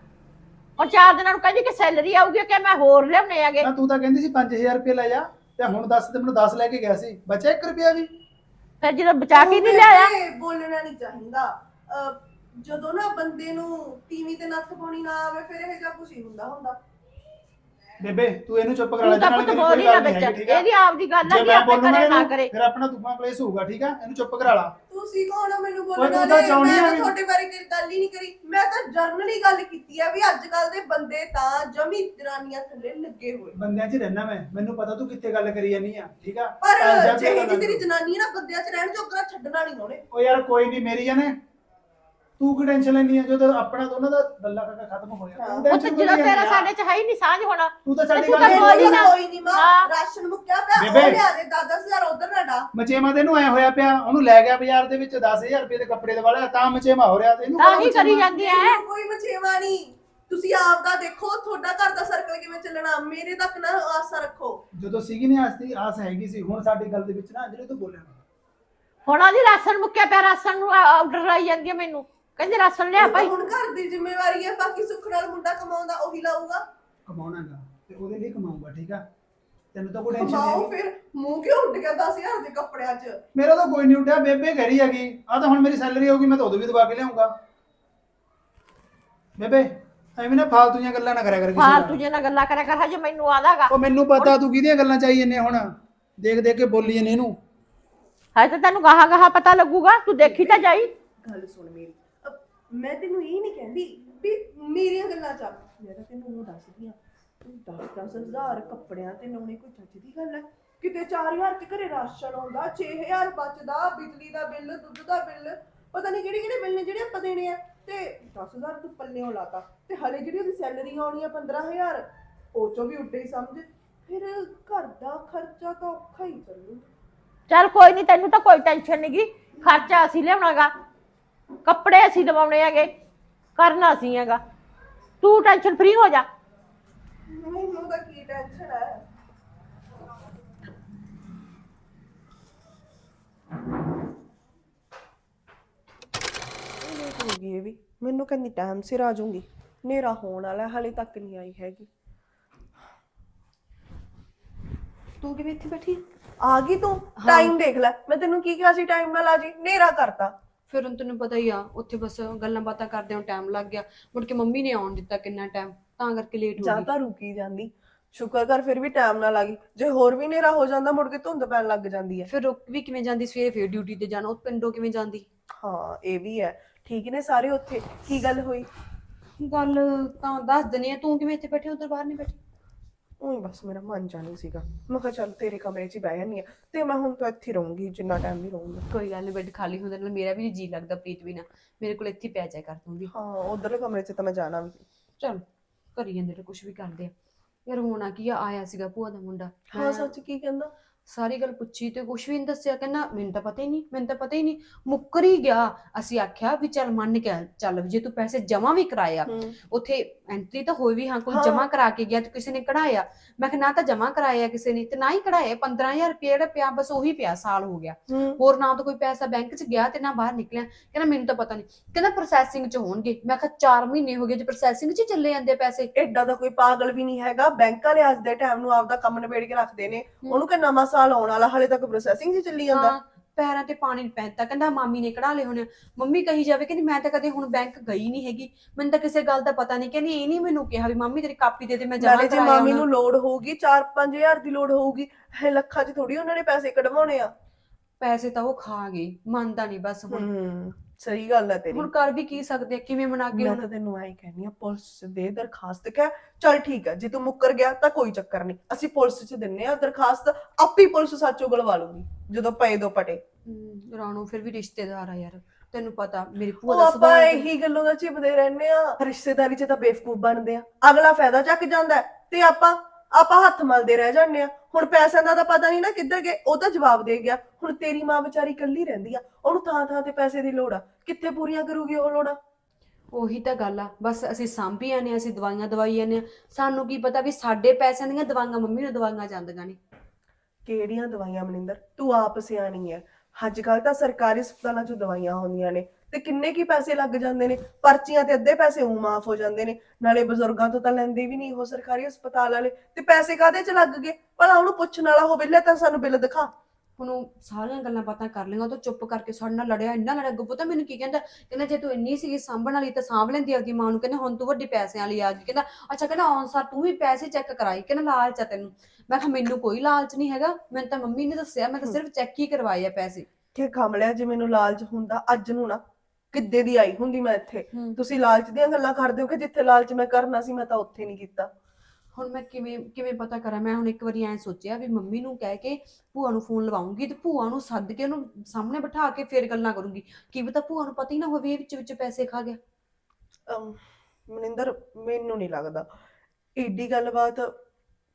Speaker 4: ਹੁਣ ਚਾਰ ਦਿਨਾਂ ਨੂੰ ਕਹਿੰਦੀ ਕਿ ਸੈਲਰੀ ਆਊਗੀ ਕਿ ਮੈਂ ਹੋਰ ਲਿਆਉਣੇ ਆਗੇ
Speaker 1: ਨਾ ਤੂੰ ਤਾਂ ਕਹਿੰਦੀ ਸੀ 5000 ਰੁਪਏ ਲੈ ਜਾ ਤੇ ਹੁਣ ਦੱਸ ਤੇ ਮੈਨੂੰ 10 ਲੈ ਕੇ ਗਿਆ ਸੀ ਬਚਿਆ 1 ਰੁਪਿਆ ਵੀ?
Speaker 4: ਫਿਰ ਜਦੋਂ ਬਚਾ ਕੇ ਨਹੀਂ ਲਿਆਇਆ।
Speaker 3: ਬੋਲਣਾ ਨਹੀਂ ਚਾਹੀਦਾ। ਅਹ, ਜਦੋਂ ਨਾ ਬੰਦੇ ਨੂੰ ਤੀਵੀਂ ਤੇ ਨੱਥ ਪਾਉਣੀ ਨਾ ਆਵੇ ਫਿਰ ਇਹ ਜਿਹਾ ਕੁਝ ਹੀ ਹੁੰਦਾ ਹੁੰਦਾ।
Speaker 1: ਬੇਬੇ ਤੂੰ ਇਹਨੂੰ ਚੁੱਪ ਕਰਾ ਲੈ
Speaker 4: ਤੂੰ ਤਾਂ
Speaker 1: ਨਾਲ
Speaker 4: ਪੁੱਤ ਬੋਲ
Speaker 1: ਕੋਈ
Speaker 4: ਹੀ ਨਾ
Speaker 1: ਆ?
Speaker 4: ਇਹਦੀ ਆਪਦੀ ਗੱਲ ਆ
Speaker 1: ਜੇ
Speaker 4: ਕਿ
Speaker 1: ਮੈਂ
Speaker 4: ਨਾ ਕਰੇ।
Speaker 1: ਫਿਰ ਆਪਣਾ ਤੂਫਾਨ ਕਲੇਸ਼ ਹੋਊਗਾ ਠੀਕ ਆ? ਇਹਨੂੰ ਚੁੱਪ ਕਰਾ ਲਾ।
Speaker 3: ਤੁਸੀਂ ਕੌਣ ਹੋ ਮੈਨੂੰ ਬੋਲਣ ਮੈਂ
Speaker 1: ਆ
Speaker 3: ਤਾਂ ਤੁਹਾਡੇ ਬਾਰੇ ਕੋਈ ਗੱਲ ਹੀ ਨਹੀਂ ਕਰੀ। ਮੈਂ ਤਾਂ ਜਰਨਲੀ ਗੱਲ ਕੀਤੀ ਆ ਵੀ ਅੱਜ ਕੱਲ ਦੇ ਬੰਦੇ ਤਾਂ ਜਮੀ ਜਨਾਨੀਆਂ ਥੱਲੇ ਲੱਗੇ ਹੋਏ।
Speaker 1: ਬੰਦਿਆਂ 'ਚ ਰਹਿਣਾ ਮੈਂ। ਮੈਨੂੰ ਪਤਾ ਤੂੰ ਕਿੱਥੇ ਗੱਲ ਕਰੀ ਜਾਨੀ ਆ ਠੀਕ ਆ?
Speaker 3: ਪਰ
Speaker 1: ਚੱਲ ਜਾ
Speaker 3: ਜਿਹੇ
Speaker 1: ਤੂੰ
Speaker 3: ਜੀ ਤੇਰੀ ਜਨਾਨੀ ਆ ਨਾ ਬੰਦਿਆਂ 'ਚ ਰਹਿਣ ਜੋਗਾ ਛੱਡਣਾ ਨਹੀਂ ਉਹਨੇ
Speaker 1: ਓ ਯਾਰ ਕੋਈ ਨਹੀਂ ਮੇਰੀ ਜਾਨੇ ਤੂੰ ਕੀ ਟੈਨਸ਼ਨ ਲੈਣੀ ਆ ਜਦੋਂ ਆਪਣਾ ਦੋਨਾਂ ਦਾ ਗੱਲਾਂ ਕਰਕੇ ਖਤਮ ਹੋ ਗਿਆ ਤੂੰ
Speaker 4: ਉਹ ਤਾਂ
Speaker 1: tension ਕਿਉਂ ਲੈਂਦੀ
Speaker 4: ਤੇਰਾ
Speaker 1: ਆ?
Speaker 4: ਸਾਡੇ ਚ ਹੈ ਹੀ ਨਹੀਂ ਸਾਂਝ ਹੋਣਾ
Speaker 1: ਤੂੰ ਤਾਂ ਸਾਡੀ
Speaker 4: ਤੂੰ
Speaker 1: ਗੱਲ
Speaker 4: ਬੋਲ ਹੀ
Speaker 1: ਨਹੀਂ
Speaker 4: ਨਾ।
Speaker 3: ਕੋਈ ਨਹੀਂ ਮਾਂ
Speaker 4: ਹਾਂ।
Speaker 3: ਰਾਸ਼ਨ ਮੁੱਕਿਆ ਪਿਆ ਉਹ
Speaker 1: ਬੇਬੇ।
Speaker 3: ਲਿਆ ਦੇ 10000 ਉਧਰ ਨਾ ਡਾ
Speaker 1: ਮਚੇਮਾ ਤੇ ਇਹਨੂੰ ਐ ਹੋਇਆ ਪਿਆ ਉਹਨੂੰ ਲੈ ਗਿਆ ਬਾਜ਼ਾਰ ਦੇ ਵਿੱਚ 10000 ਰੁਪਏ ਦੇ ਕੱਪੜੇ ਦੇ ਵਾਲਾ ਤਾਂ ਮਚੇਮਾ ਹੋ ਰਿਹਾ ਤੇ ਇਹਨੂੰ
Speaker 4: ਤਾਂ ਹੀ ਕਰੀ
Speaker 1: ਮਚੇਮਾ?
Speaker 4: ਜਾਂਦੀ ਐ
Speaker 3: ਮੈਨੂੰ ਕੋਈ ਮਚੇਵਾ ਨਹੀਂ ਤੁਸੀਂ ਆਪ ਦਾ ਦੇਖੋ ਤੁਹਾਡਾ ਘਰ ਦਾ ਸਰਕਲ ਕਿਵੇਂ ਚੱਲਣਾ ਮੇਰੇ ਤੱਕ ਨਾ ਆਸਾ ਰੱਖੋ
Speaker 1: ਜਦੋਂ ਸੀਗੀ ਨੇ ਆਸ ਦੀ ਆਸ ਹੈਗੀ ਸੀ ਹੁਣ ਸਾਡੀ ਗੱਲ ਦੇ ਵਿੱਚ ਨਾ ਜਿਹੜੇ ਤੂੰ ਬੋਲਿਆ।
Speaker 4: ਹੁਣ ਉਹਦੀ ਰਾਸ਼ਨ ਮੁੱਕਿਆ ਪਿਆ ਰਾਸ਼ਨ ਨੂੰ ਆਰਡਰ ਆਈ ਜਾਂਦੀ ਹੈ ਮੈਨੂੰ ਕਹਿੰਦੀ ਰਾਸ਼ਨ ਲਿਆ ਭਾਈ।
Speaker 3: ਹੁਣ ਘਰ ਦੀ ਜ਼ਿੰਮੇਵਾਰੀ ਹੈ ਬਾਕੀ ਸੁੱਖ ਨਾਲ ਮੁੰਡਾ ਕਮਾਉਂਦਾ ਉਹੀ ਲਾਊਗਾ।
Speaker 1: ਕਮਾਉਣਾਗਾ ਤੇ ਉਹਦੇ ਲਈ ਕਮਾਊਗਾ ਠੀਕ ਆ? ਤੈਨੂੰ ਤਾਂ ਕੋਈ ਟੈਨਸ਼ਨ
Speaker 3: ਕਮਾਓ
Speaker 1: ਨਹੀਂ।
Speaker 3: ਫਿਰ ਮੂੰਹ ਕਿਉਂ ਉੱਡ ਗਿਆ 10000 ਦੇ ਕੱਪੜਿਆਂ 'ਚ?
Speaker 1: ਮੇਰਾ ਤਾਂ ਕੋਈ ਨਹੀਂ ਉੱਠਿਆ ਬੇਬੇ ਕਹਿ ਰਹੀ ਹੈਗੀ। ਆ ਤਾਂ ਹੁਣ ਮੇਰੀ ਸੈਲਰੀ ਆਊਗੀ ਮੈਂ ਤਾਂ ਉਦੋਂ ਵੀ ਦਵਾ ਕੇ ਲਿਆਉਂਗਾ ਬੇਬੇ ਐਵੇਂ ਨਾ ਫਾਲਤੂ ਦੀਆਂ ਗੱਲਾਂ ਨਾ ਕਰਿਆ ਕਰ ਕਿਸੇ
Speaker 4: ਫਾਲਤੂ
Speaker 1: ਨਾਲ
Speaker 4: ਜੇ ਨਾਲ ਗੱਲਾਂ ਕਰਿਆ ਕਰ ਹਜੇ ਮੈਨੂੰ ਆਦਾਗਾ।
Speaker 1: ਉਹ ਮੈਨੂੰ ਪਤਾ ਤੂੰ ਕਿਹਦੀਆਂ ਗੱਲਾਂ ਚਾਹੀ ਜੰਨੇ ਹੁਣ? ਦੇਖ ਦੇਖ ਕੇ ਬੋਲੀ ਜੰਨੇ ਇਹਨੂੰ।
Speaker 4: ਹਜੇ ਤਾਂ ਤੈਨੂੰ ਗਾਹਾਂ ਗਾਹਾਂ ਪਤਾ ਲੱਗੂਗਾ ਤੂੰ ਦੇਖੀ ਤਾਂ ਜਾਈ।
Speaker 3: ਗੱਲ ਸੁਣ ਮੇਰੀ। ਮੈਂ ਤੈਨੂੰ ਇਹ ਨਹੀਂ ਕਹਿੰਦੀ ਵੀ ਮੇਰੀਆਂ ਗੱਲਾਂ ਚੱਲ ਮੈਂ ਤਾਂ ਤੈਨੂੰ ਉਹ ਦੱਸਦੀ ਆ 10 ਹਜ਼ਾਰ ਕੱਪੜਿਆਂ ਤੇ ਲਾਉਣੇ ਕੋਈ ਚੱਜ ਦੀ ਗੱਲ ਹੈ ਕਿਤੇ 4000 ਚ ਘਰੇ ਰਾਸ਼ਨ ਆਉਂਦਾ 6000 ਬਚਦਾ, ਬਿਜਲੀ ਦਾ ਬਿੱਲ, ਦੁੱਧ ਦਾ ਬਿੱਲ, ਪਤਾ ਨਹੀਂ ਕਿਹੜੇ ਕਿਹੜੇ ਬਿੱਲ ਨੇ ਜਿਹੜੇ ਆਪਾਂ ਦੇਣੇ ਆ। ਤੇ 10000 ਤੂੰ ਪੱਲਿਓਂ ਲਾਤਾ, ਤੇ ਹਲੇ ਜਿਹੜੀ ਉਹਦੀ ਸੈਲਰੀ ਆਉਣੀ ਆ 15000 ਉਹ ਚੋਂ ਵੀ ਉੱਡੇ ਹੀ ਸਮਝ। ਫਿਰ ਘਰ ਦਾ ਖਰਚਾ ਤਾਂ ਔਖਾ ਹੀ ਚੱਲੂ।
Speaker 4: ਚੱਲ ਕੋਈ ਨਹੀਂ ਤੈਨੂੰ ਤਾਂ ਕੋਈ ਟੈਨਸ਼ਨ ਨਹੀਂਗੀ ਖਰਚਾ ਅਸੀਂ ਲਿਆਉਣਾਗਾ। ਕੱਪੜੇ ਅਸੀਂ ਦਵਾਉਣੇ ਹੈਗੇ ਕਰਨਾ ਅਸੀਂ ਹੈਗਾ। ਤੂੰ ਟੈਨਸ਼ਨ ਫ੍ਰੀ ਹੋ ਜਾ।
Speaker 3: ਮੈਨੂੰ ਕਹਿੰਦੀ ਟਾਈਮ ਸਿਰ ਆ ਜਾਊਂਗੀ। ਹਨੇਰਾ ਹੋਣ ਵਾਲਾ ਹਲੇ ਤੱਕ ਨਹੀਂ ਆਈ ਹੈਗੀ। ਤੂੰ ਕਿਵੇਂ ਇੱਥੇ ਬੈਠੀ? ਆ ਗਈ ਤੂੰ? ਟਾਈਮ ਦੇਖ ਲੈ। ਮੈਂ ਤੈਨੂੰ ਕੀ ਕਿਹਾ ਸੀ? ਟਾਈਮ ਨਾਲ ਆ ਜੀ। ਹਨੇਰਾ ਕਰਤਾ।
Speaker 5: ਫਿਰ ਹੁਣ ਤੈਨੂੰ ਪਤਾ ਹੀ ਆ ਉੱਥੇ ਬਸ ਗੱਲਾਂ ਬਾਤਾਂ ਕਰਦੇ ਹਾਂ ਟਾਈਮ ਲੱਗ ਗਿਆ। ਮੁੜ ਕੇ ਮੰਮੀ ਨੇ ਆਉਣ ਦਿੱਤਾ ਕਿੰਨਾ ਟਾਈਮ ਤਾਂ ਕਰਕੇ ਲੇਟ ਹੋ
Speaker 3: ਜਾਂ
Speaker 5: ਗਈ।
Speaker 3: ਤਾਂ ਰੁਕੀ ਜਾਂਦੀ। ਸ਼ੁਕਰ ਕਰ ਫਿਰ ਵੀ ਟਾਈਮ ਨਾਲ ਆ ਗਈ। ਜੇ ਹੋਰ ਵੀ ਹਨੇਰਾ ਹੋ ਜਾਂਦਾ ਮੁੜ ਕੇ ਧੁੰਦ ਪੈਣ ਲੱਗ ਜਾਂਦੀ ਹੈ।
Speaker 5: ਫਿਰ ਰੁਕ ਵੀ ਕਿਵੇਂ ਜਾਂਦੀ ਸਵੇਰੇ ਫੇਰ ਡਿਊਟੀ ਤੇ ਜਾਣਾ ਉਹ ਪਿੰਡੋਂ ਕਿਵੇਂ ਜਾਂਦੀ?
Speaker 3: ਹਾਂ ਇਹ ਵੀ ਹੈ। ਠੀਕ ਨੇ ਸਾਰੇ ਉੱਥੇ? ਕੀ ਗੱਲ ਹੋਈ?
Speaker 5: ਗੱਲ ਤਾਂ ਦੱਸ ਦਨੀ ਆ ਤੂੰ ਕਿਵੇਂ ਇੱਥੇ ਬੈਠੀ ਉਧਰ ਬਾਹਰ ਨਹੀਂ ਬੈਠੀ?
Speaker 3: ਉਹੀ ਬਸ ਮੇਰਾ ਮਨ ਜਾ ਨਹੀਂ ਸੀਗਾ। ਮੈਂ ਕਿਹਾ ਚੱਲ ਤੇਰੇ ਕਮਰੇ 'ਚ ਹੀ ਬਹਿ ਜਾਂਦੀ ਆ ਤੇ ਮੈਂ ਹੁਣ ਤਾਂ ਇੱਥੇ ਹੀ ਰਹੂੰਗੀ ਜਿੰਨਾ ਟਾਈਮ ਵੀ ਰਹੂੰਗੀ।
Speaker 5: ਕੋਈ ਗੱਲ ਨਹੀਂ ਬੈੱਡ ਖਾਲੀ ਹੁੰਦਾ ਨਾਲ ਮੇਰਾ ਵੀ ਨੀ ਜੀ ਲੱਗਦਾ ਪ੍ਰੀਤ ਵੀ ਨਾ ਮੇਰੇ ਕੋਲ ਇੱਥੇ ਹੀ ਪੈ ਜਾਇਆ ਕਰ ਤੂੰ ਵੀ।
Speaker 3: ਹਾਂ ਉਧਰਲੇ ਕਮਰੇ 'ਚ ਤਾਂ ਮੈਂ ਜਾਣਾ ਵੀ ਸੀ।
Speaker 5: ਚਲ ਕਰੀ ਜਾਂਦੇ ਤੇ ਕੁਝ ਵੀ ਕਰਦੇ ਆ। ਯਾਰ ਹੋਣਾ ਕੀ ਆ ਆਇਆ ਸੀਗਾ ਭੂਆ ਦਾ ਮੁੰਡਾ।
Speaker 3: ਹਾਂ
Speaker 5: ਮੈਂ
Speaker 3: ਸੱਚ ਕੀ ਕਹਿੰਦਾ?
Speaker 5: ਸਾਰੀ ਗੱਲ ਪੁੱਛੀ ਤੇ ਕੁਝ ਵੀ ਨਹੀਂ ਦੱਸਿਆ ਕਹਿੰਦਾ ਮੈਨੂੰ ਤਾਂ ਪਤਾ ਹੀ ਨਹੀਂ ਮੈਨੂੰ ਤਾਂ ਪਤਾ ਹੀ ਨਹੀਂ ਮੁੱਕਰ ਹੀ ਗਿਆ। ਅਸੀਂ ਆਖਿਆ ਵੀ ਚੱਲ ਮੰਨ ਕੇ ਚੱਲ ਵੀ ਜੇ ਤੂੰ ਪੈਸੇ ਜਮਾ ਵੀ ਕਰਾਇਆ ਉੱਥੇ ਐਂਟਰੀ ਤਾਂ ਹੋਈ ਵੀ ਹਾਂ ਕੋਈ। ਜਮਾ ਕਰਾ ਕੇ ਗਿਆ ਤੇ ਕਿਸੇ ਨੇ ਕਢਾਇਆ। ਮੈਂ ਕਿਹਾ ਨਾ ਤਾਂ ਜਮਾ ਕਰਾਇਆ ਕਿਸੇ ਨੇ ਤੇ ਨਾ ਹੀ ਕਢਾਇਆ 15000 ਰੁਪਏ ਜਿਹੜਾ ਪਿਆ ਬਸ ਉਹੀ ਪਿਆ ਸਾਲ ਹੋ ਗਿਆ। ਹੋਰ ਨਾ ਤਾਂ ਕੋਈ ਪੈਸਾ ਬੈਂਕ 'ਚ ਗਿਆ ਤੇ ਨਾ ਬਾਹਰ ਨਿਕਲਿਆ। ਕਹਿੰਦਾ ਮੈਨੂੰ ਤਾਂ ਪਤਾ ਨਹੀਂ ਕਹਿੰਦਾ ਪ੍ਰੋਸੈਸਿੰਗ 'ਚ ਹੋਣਗੇ। ਮੈਂ ਕਿਹਾ 4 ਮਹੀਨੇ ਹੋ ਗਏ ਜੇ ਪ੍ਰੋਸੈਸਿੰਗ 'ਚ ਚੱਲੇ ਜਾਂਦੇ ਪੈਸੇ।
Speaker 3: ਐਡਾ ਤਾਂ ਕੋਈ ਪਾਗਲ ਵੀ ਨਹੀਂ ਹੈਗਾ। ਬੈਂਕ ਵਾਲੇ ਅੱਜ ਦੇ ਟਾਈਮ ਨੂੰ ਆਪਦਾ ਕੰਮ ਨਿਬੇੜ ਕੇ ਰੱਖਦੇ ਨੇ। ਉਹਨੂੰ ਕਿ ਨਵਾਂ ਸਾਲ ਆਉਣ ਵਾਲਾ ਹਾਲੇ ਤੱਕ ਪ੍ਰੋਸੈਸਿੰਗ 'ਚ ਚੱਲੀ ਜਾਂਦਾ।
Speaker 5: ਹਾਂ ਪੈਰਾਂ ਤੇ ਪਾਣੀ ਨੀ ਪੈਂਦਾ ਕਹਿੰਦਾ ਮਾਮੀ ਨੇ ਕਢਾ ਲਏ ਹੋਣੇ ਆ। ਮੰਮੀ ਕਹੀ ਜਾਵੇ ਕਹਿੰਦੀ ਮੈਂ ਤਾਂ ਕਦੇ ਹੁਣ ਬੈਂਕ ਗਈ ਨਹੀਂ ਹੈਗੀ। ਮੈਨੂੰ ਤਾਂ ਕਿਸੇ ਗੱਲ ਦਾ ਪਤਾ ਨਹੀਂ ਕਹਿੰਦੀ ਇਹ ਨਹੀਂ ਮੈਨੂੰ ਕਿਹਾ ਵੀ ਮਾਮੀ ਤੇਰੀ ਕਾਪੀ ਦੇ ਦੇ ਮੈਂ ਜਮਾ
Speaker 3: ਨਾਲੇ ਜੇ
Speaker 5: ਕਰਾਇਆ
Speaker 3: ਮਾਮੀ। ਨੂੰ ਲੋੜ ਹੋਊਗੀ 4-5000 ਦੀ ਲੋੜ ਹੋਊਗੀ ਇਹ ਲੱਖਾਂ 'ਚ ਥੋੜੀ ਉਹਨਾਂ ਨੇ ਪੈਸੇ ਕਢਵਾਉਣੇ ਆ।
Speaker 5: ਪੈਸੇ ਤਾਂ ਉਹ ਖਾ ਗਏ ਮੰਨਦਾ ਨਹੀਂ ਬਸ ਹੁਣ।
Speaker 3: ਹੂੰ। ਸਹੀ ਗੱਲ ਹੈ ਤੇਰੀ।
Speaker 5: ਹੁਣ ਕਰ ਵੀ ਕੀ ਸਕਦੇ ਆ ਕਿਵੇਂ ਮਨਾ ਕੇ
Speaker 3: ਮੈਂ
Speaker 5: ਹੁਣ?
Speaker 3: ਤਾਂ ਤੈਨੂੰ ਐਂ ਕਹਿੰਦੀ ਆ ਪੁਲਿਸ ਦੇ ਦਰਖਾਸਤ ਕਹਿ ਚਲ ਠੀਕ ਹੈ ਜੇ ਤੂੰ ਮੁੱਕਰ ਗਿਆ ਤਾਂ ਕੋਈ ਚੱਕਰ ਨਹੀਂ। ਅਸੀਂ ਪੁਲਿਸ 'ਚ ਦਿੰਨੇ ਆ ਦਰਖਾਸਤ ਆਪੀ ਪੁਲਿਸ ਸੱਚੋ ਗਲਵਾ ਲੂਗੀ ਜਦੋਂ ਪਏ ਦੋ ਪਟੇ।
Speaker 5: ਹਮ, ਰਾਣੋ ਫਿਰ ਵੀ ਰਿਸ਼ਤੇਦਾਰ ਆ ਯਾਰ ਤੈਨੂੰ ਪਤਾ ਮੇਰੀ ਭੂਆ
Speaker 3: ਉਹ
Speaker 5: ਦਾ
Speaker 3: ਆਪਾਂ
Speaker 5: ਸੁਭਾਅ।
Speaker 3: ਇਹੀ ਗੱਲੋਂ ਦਾ ਚਿਪਦੇ ਰਹਿੰਦੇ ਆ। ਰਿਸ਼ਤੇਦਾਰੀ 'ਚ ਤਾਂ ਬੇਵਕੂਫ ਬਣਦੇ ਆ। ਅਗਲਾ ਫਾਇਦਾ ਚੱਕ ਜਾਂਦਾ ਹੈ, ਤੇ ਆਪਾਂ ਆਪਾਂ ਹੱਥ ਮਲਦੇ ਰਹਿ ਜਾਂਦੇ ਆ। ਹੁਣ ਪੈਸਿਆਂ ਦਾ ਤਾਂ ਪਤਾ ਨਹੀਂ ਨਾ ਕਿੱਧਰ ਗਏ ਉਹ ਤਾਂ ਜਵਾਬ ਦੇ ਗਿਆ। ਹੁਣ ਤੇਰੀ ਮਾਂ ਵਿਚਾਰੀ ਇਕੱਲੀ ਰਹਿੰਦੀ ਆ ਉਹਨੂੰ ਥਾਂ ਥਾਂ ਤੇ ਪੈਸੇ ਦੀ ਲੋੜ ਆ। ਕਿੱਥੇ ਪੂਰੀਆਂ ਕਰੂਗੀ ਉਹ ਲੋੜਾਂ?
Speaker 5: ਉਹੀ ਤਾਂ ਗੱਲ ਆ ਬਸ ਅਸੀਂ ਸਾਂਭੀਆਂ ਨੇ ਅਸੀਂ ਦਵਾਈਆਂ ਦਵਾਈਆਂ ਨੇ। ਸਾਨੂੰ ਕੀ ਪਤਾ ਵੀ ਸਾਡੇ ਪੈਸਿਆਂ ਦੀਆਂ ਦਵਾਈਆਂ ਮੰਮੀ ਨੂੰ ਦਵਾਈਆਂ ਜਾਂਦੀਆਂ ਨੇ।
Speaker 3: ਕਿਹੜੀਆਂ ਦਵਾਈਆਂ ਮਨਿੰਦਰ? ਤੂੰ ਆਪ ਸਿਆਣੀ ਹੈ ਅੱਜ ਕੱਲ ਤਾਂ ਸਰਕਾਰੀ ਹਸਪਤਾਲਾਂ 'ਚ ਦਵਾਈਆਂ ਹੁੰਦੀਆਂ ਨੇ। ਤੇ ਕਿੰਨੇ ਕੀ ਪੈਸੇ ਲੱਗ ਜਾਂਦੇ ਨੇ? ਪਰਚੀਆਂ ਤੇ ਅੱਧੇ ਪੈਸੇ ਉਹ ਮਾਫ ਹੋ ਜਾਂਦੇ ਨੇ। ਨਾਲੇ ਬਜ਼ੁਰਗਾਂ ਤੋਂ ਤਾਂ ਲੈਂਦੇ ਵੀ ਨਹੀਂ ਉਹ ਸਰਕਾਰੀ ਹਸਪਤਾਲ ਵਾਲੇ। ਤੇ ਪੈਸੇ ਕਾਦੇ 'ਚ ਲੱਗ ਗਏ? ਭਲਾ ਉਹਨੂੰ ਪੁੱਛਣ ਵਾਲਾ ਹੋਵੇ ਲੈ ਤਾਂ ਸਾਨੂੰ ਬਿੱਲ ਦਿਖਾ।
Speaker 5: ਹੁਣ ਉਹ ਸਾਰੀਆਂ ਗੱਲਾਂ ਬਾਤਾਂ ਕਰ ਲਈਆਂ ਉਹ ਤਾਂ ਚੁੱਪ ਕਰਕੇ ਸਾਡੇ ਨਾਲ ਲੜਿਆ ਇੰਨਾ ਲੜਿਆ। ਗੁੱਪੋ ਤਾਂ ਮੈਨੂੰ ਕੀ ਕਹਿੰਦਾ? ਕਹਿੰਦਾ ਜੇ ਤੂੰ ਇੰਨੀ ਸੀਗੀ ਸਾਂਭਣ ਵਾਲੀ ਤਾਂ ਸਾਂਭ ਲੈਂਦੀ ਆਪਦੀ ਮਾਂ ਨੂੰ। ਕਹਿੰਦਾ ਹੁਣ ਤੂੰ ਵੱਡੀ ਪੈਸਿਆਂ ਵਾਲੀ ਆ ਗਈ। ਕਹਿੰਦਾ ਅੱਛਾ ਕਹਿੰਦਾ ਆਨਸਰ ਤੂੰ ਵੀ ਪੈਸੇ ਚੈੱਕ ਕਰਾਈ। ਕਹਿੰਦਾ ਲਾਲਚ ਆ ਤੈਨੂੰ। ਮੈਂ ਕਿਹਾ ਮੈਨੂੰ ਕੋਈ ਲਾਲਚ ਨਹੀਂ ਹੈਗਾ। ਮੈਨੂੰ ਤਾਂ ਮੰਮੀ ਨੇ ਦੱਸਿਆ ਮੈਂ ਤਾਂ ਸਿਰਫ ਚੈੱਕ ਹੀ ਕਰਵਾਏ ਆ ਪੈਸੇ।
Speaker 3: ਕਿ ਕਮਲਿਆ ਜੇ ਮੈਨੂੰ ਲਾਲਚ ਹੁੰਦਾ ਅੱਜ ਨੂੰ ਨਾ। ਕਿੱਦੇ ਦੀ ਆਈ ਹੁੰਦੀ ਮੈਂ ਇੱਥੇ?
Speaker 5: ਹੂੰ।
Speaker 3: ਤੁਸੀਂ ਲਾਲਚ ਦੀਆਂ ਗੱਲਾਂ ਕਰਦੇ ਹੋ ਕਿ ਜਿੱਥੇ ਲਾਲਚ ਮੈਂ ਕਰਨਾ ਸੀ ਮੈਂ ਤਾਂ ਉੱਥੇ ਨਹੀਂ ਕੀਤਾ।
Speaker 5: ਹੁਣ ਮੈਂ ਕਿਵੇਂ ਕਿਵੇਂ ਪਤਾ ਕਰਾਂ? ਮੈਂ ਹੁਣ ਇੱਕ ਵਾਰੀ ਐਂ ਸੋਚਿਆ ਵੀ ਮੰਮੀ ਨੂੰ ਕਹਿ ਕੇ ਭੂਆ ਨੂੰ ਫੋਨ ਲਵਾਉਂਗੀ ਤੇ ਭੂਆ ਨੂੰ ਸੱਦ ਕੇ ਉਹਨੂੰ ਸਾਹਮਣੇ ਬਿਠਾ ਕੇ ਫੇਰ ਗੱਲਾਂ ਕਰੂੰਗੀ। ਕੀ ਪਤਾ ਭੂਆ ਨੂੰ ਪਤਾ ਹੀ ਨਾ ਹੋਵੇ ਇਹ ਵਿੱਚ ਵਿੱਚ ਪੈਸੇ ਖਾ ਗਿਆ।
Speaker 3: ਅਮ, ਮਨਿੰਦਰ ਮੈਨੂੰ ਨਹੀਂ ਲੱਗਦਾ। ਏਡੀ ਗੱਲਬਾਤ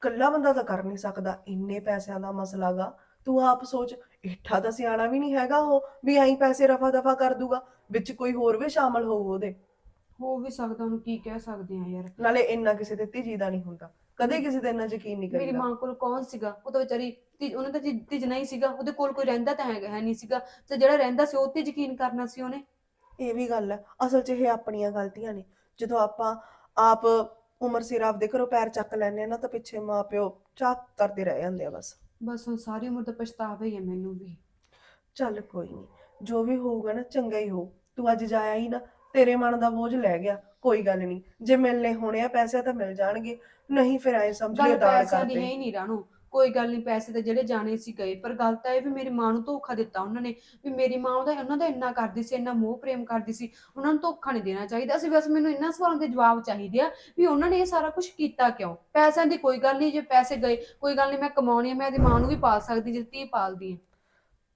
Speaker 3: ਕੱਲਾ ਬੰਦਾ ਤਾਂ ਕਰ ਨਹੀਂ ਸਕਦਾ। ਇੰਨੇ ਪੈਸਿਆਂ ਦਾ ਮਸਲਾ ਗਾ। ਤੂੰ ਆਪ ਸੋਚ ਇੱਠਾ ਤਾਂ ਸਿਆਣਾ ਵੀ ਨਹੀਂ ਹੈਗਾ ਉਹ ਵੀ ਐਂ ਪੈਸੇ ਰਫਾ ਦਫਾ ਕਰ ਦੂਗਾ। ਵਿੱਚ ਕੋਈ ਹੋਰ ਵੀ ਸ਼ਾਮਲ ਹੋਊ ਉਹਦੇ।
Speaker 5: ਹੋ ਵੀ ਸਕਦਾ ਉਹਨੂੰ ਕੀ ਕਹਿ ਸਕਦੇ ਆ ਯਾਰ।
Speaker 3: ਨਾਲੇ ਇੰਨਾ ਕਿਸੇ ਤੇ ਧੀਜੀ ਨਹੀਂ ਹੁੰਦਾ। ਕਦੇ ਕਿਸੇ ਤੇ ਇੰਨਾ ਯਕੀਨ ਨਹੀਂ
Speaker 5: ਮੇਰੀ
Speaker 3: ਕਰੀਦਾ।
Speaker 5: ਮਾਂ ਕੋਲ ਕੌਣ ਸੀਗਾ? ਉਹ ਤਾਂ ਵਿਚਾਰੀ ਤੀ- ਉਹਨੇ ਤਾਂ ਤਿਜਣਾ ਹੀ ਸੀਗਾ। ਉਹਦੇ ਕੋਲ ਕੋਈ ਰਹਿੰਦਾ ਤਾਂ ਹੈ ਹੈ ਨਹੀਂ ਸੀਗਾ। ਤੇ ਜਿਹੜਾ ਰਹਿੰਦਾ ਸੀ ਉਹ ਤੇ ਯਕੀਨ ਕਰਨਾ ਸੀ ਉਹਨੇ।
Speaker 3: ਇਹ ਵੀ ਗੱਲ ਹੈ। ਅਸਲ 'ਚ ਇਹ ਆਪਣੀਆਂ ਗਲਤੀਆਂ ਨੇ। ਜਦੋਂ ਆਪਾਂ ਆਪ ਉਮਰ ਸਿਰ ਆਪਦੇ ਘਰੋਂ ਪੈਰ ਚੱਕ ਲੈਂਦੇ ਆ ਨਾ ਤਾਂ ਪਿੱਛੇ ਮਾਂ ਪਿਓ ਚਾਕ ਕਰਦੇ ਰਹਿ ਜਾਂਦੇ ਆ ਬਸ।
Speaker 5: ਬਸ ਹੁਣ ਸਾਰੀ ਉਮਰ ਦਾ ਪਛਤਾਵਾ ਹੀ ਹੈ ਮੈਨੂੰ ਵੀ।
Speaker 3: ਚੱਲ ਕੋਈ ਨਹੀਂ। ਜੋ ਵੀ ਹੋਊਗਾ ਨਾ ਚੰਗਾ ਹੀ ਹੋ ਤੂੰ ਅੱਜ ਜਾਇਆ ਹੀ ਨਾ ਤੇਰੇ ਮਨ ਦਾ ਬੋਝ ਲੈ ਗਿਆ ਕੋਈ ਗੱਲ ਨਹੀਂ ਜੇ ਮਿਲਨੇ ਹੋਣੇ ਆ ਪੈਸੇ ਤਾਂ ਮਿਲ ਜਾਣਗੇ ਨਹੀਂ ਫਿਰ ਐ ਸਮਝ ਲਿਓ
Speaker 5: ਗੱਲ
Speaker 3: ਦਾਲ
Speaker 5: ਪੈਸਿਆਂ ਦੀ ਹੈ
Speaker 3: ਕਰਦੇ।
Speaker 5: ਹੀ ਨਹੀਂ ਰਾਣੋ ਕੋਈ ਗੱਲ ਨਹੀਂ ਪੈਸੇ ਤੇ ਜਿਹੜੇ ਜਾਣੇ ਸੀ ਗਏ ਪਰ ਗੱਲ ਤਾਂ ਇਹ ਵੀ ਮੇਰੀ ਮਾਂ ਨੂੰ ਧੋਖਾ ਦਿੱਤਾ ਉਹਨਾਂ ਨੇ ਵੀ ਮੇਰੀ ਮਾਂ ਉਹਦਾ ਉਹਨਾਂ ਦਾ ਇੰਨਾ ਕਰਦੀ ਸੀ ਇੰਨਾ ਮੋਹ ਪ੍ਰੇਮ ਕਰਦੀ ਸੀ ਉਹਨਾਂ ਨੂੰ ਧੋਖਾ ਨਹੀਂ ਦੇਣਾ ਚਾਹੀਦਾ ਸੀ ਬਸ ਮੈਨੂੰ ਇਹਨਾਂ ਸਵਾਲਾਂ ਦੇ ਜਵਾਬ ਚਾਹੀਦੇ ਆ ਵੀ ਉਹਨਾਂ ਨੇ ਇਹ ਸਾਰਾ ਕੁਝ ਕੀਤਾ ਕਿਉਂ? ਪੈਸਿਆਂ ਦੀ ਕੋਈ ਗੱਲ ਨਹੀਂ ਜੇ ਪੈਸੇ ਗਏ ਕੋਈ ਗੱਲ ਨਹੀਂ ਮੈਂ ਕਮਾਉਣੀ ਆ ਮੈਂ ਆਪਦੀ ਮਾਂ ਨੂੰ ਵੀ ਪਾਲ ਸਕਦੀ ਜੇ ਧੀ ਪਾਲਦੀ ਆ।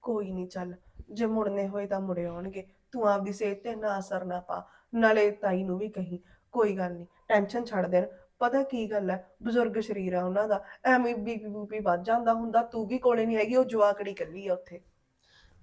Speaker 3: ਕੋਈ ਨਹੀਂ ਚੱਲ ਜੇ ਮੁੜਨੇ ਹੋਏ ਤਾਂ ਮੁੜੇ ਆਉਣਗੇ ਤੂੰ ਆਪਦੀ ਸਿਹਤ ਤੇ ਨਾ ਅਸਰ ਨਾ ਪਾ ਨਾਲੇ ਤਾਈ ਨੂੰ ਵੀ ਕਹੀਂ ਕੋਈ ਗੱਲ ਨਹੀਂ ਟੈਨਸ਼ਨ ਛੱਡ ਦੇਣ। ਪਤਾ ਕੀ ਗੱਲ ਹੈ ਬਜ਼ੁਰਗ ਸ਼ਰੀਰ ਆ ਉਹਨਾਂ ਦਾ ਐਵੇਂ ਬੀਪੀ ਬੂਪੀ ਵੱਧ ਜਾਂਦਾ ਹੁੰਦਾ ਤੂੰ ਵੀ ਕੋਲੇ ਨਹੀਂ ਹੈਗੀ ਉਹ ਜਵਾਕੜੀ ਕੱਲੀ ਆ ਉੱਥੇ।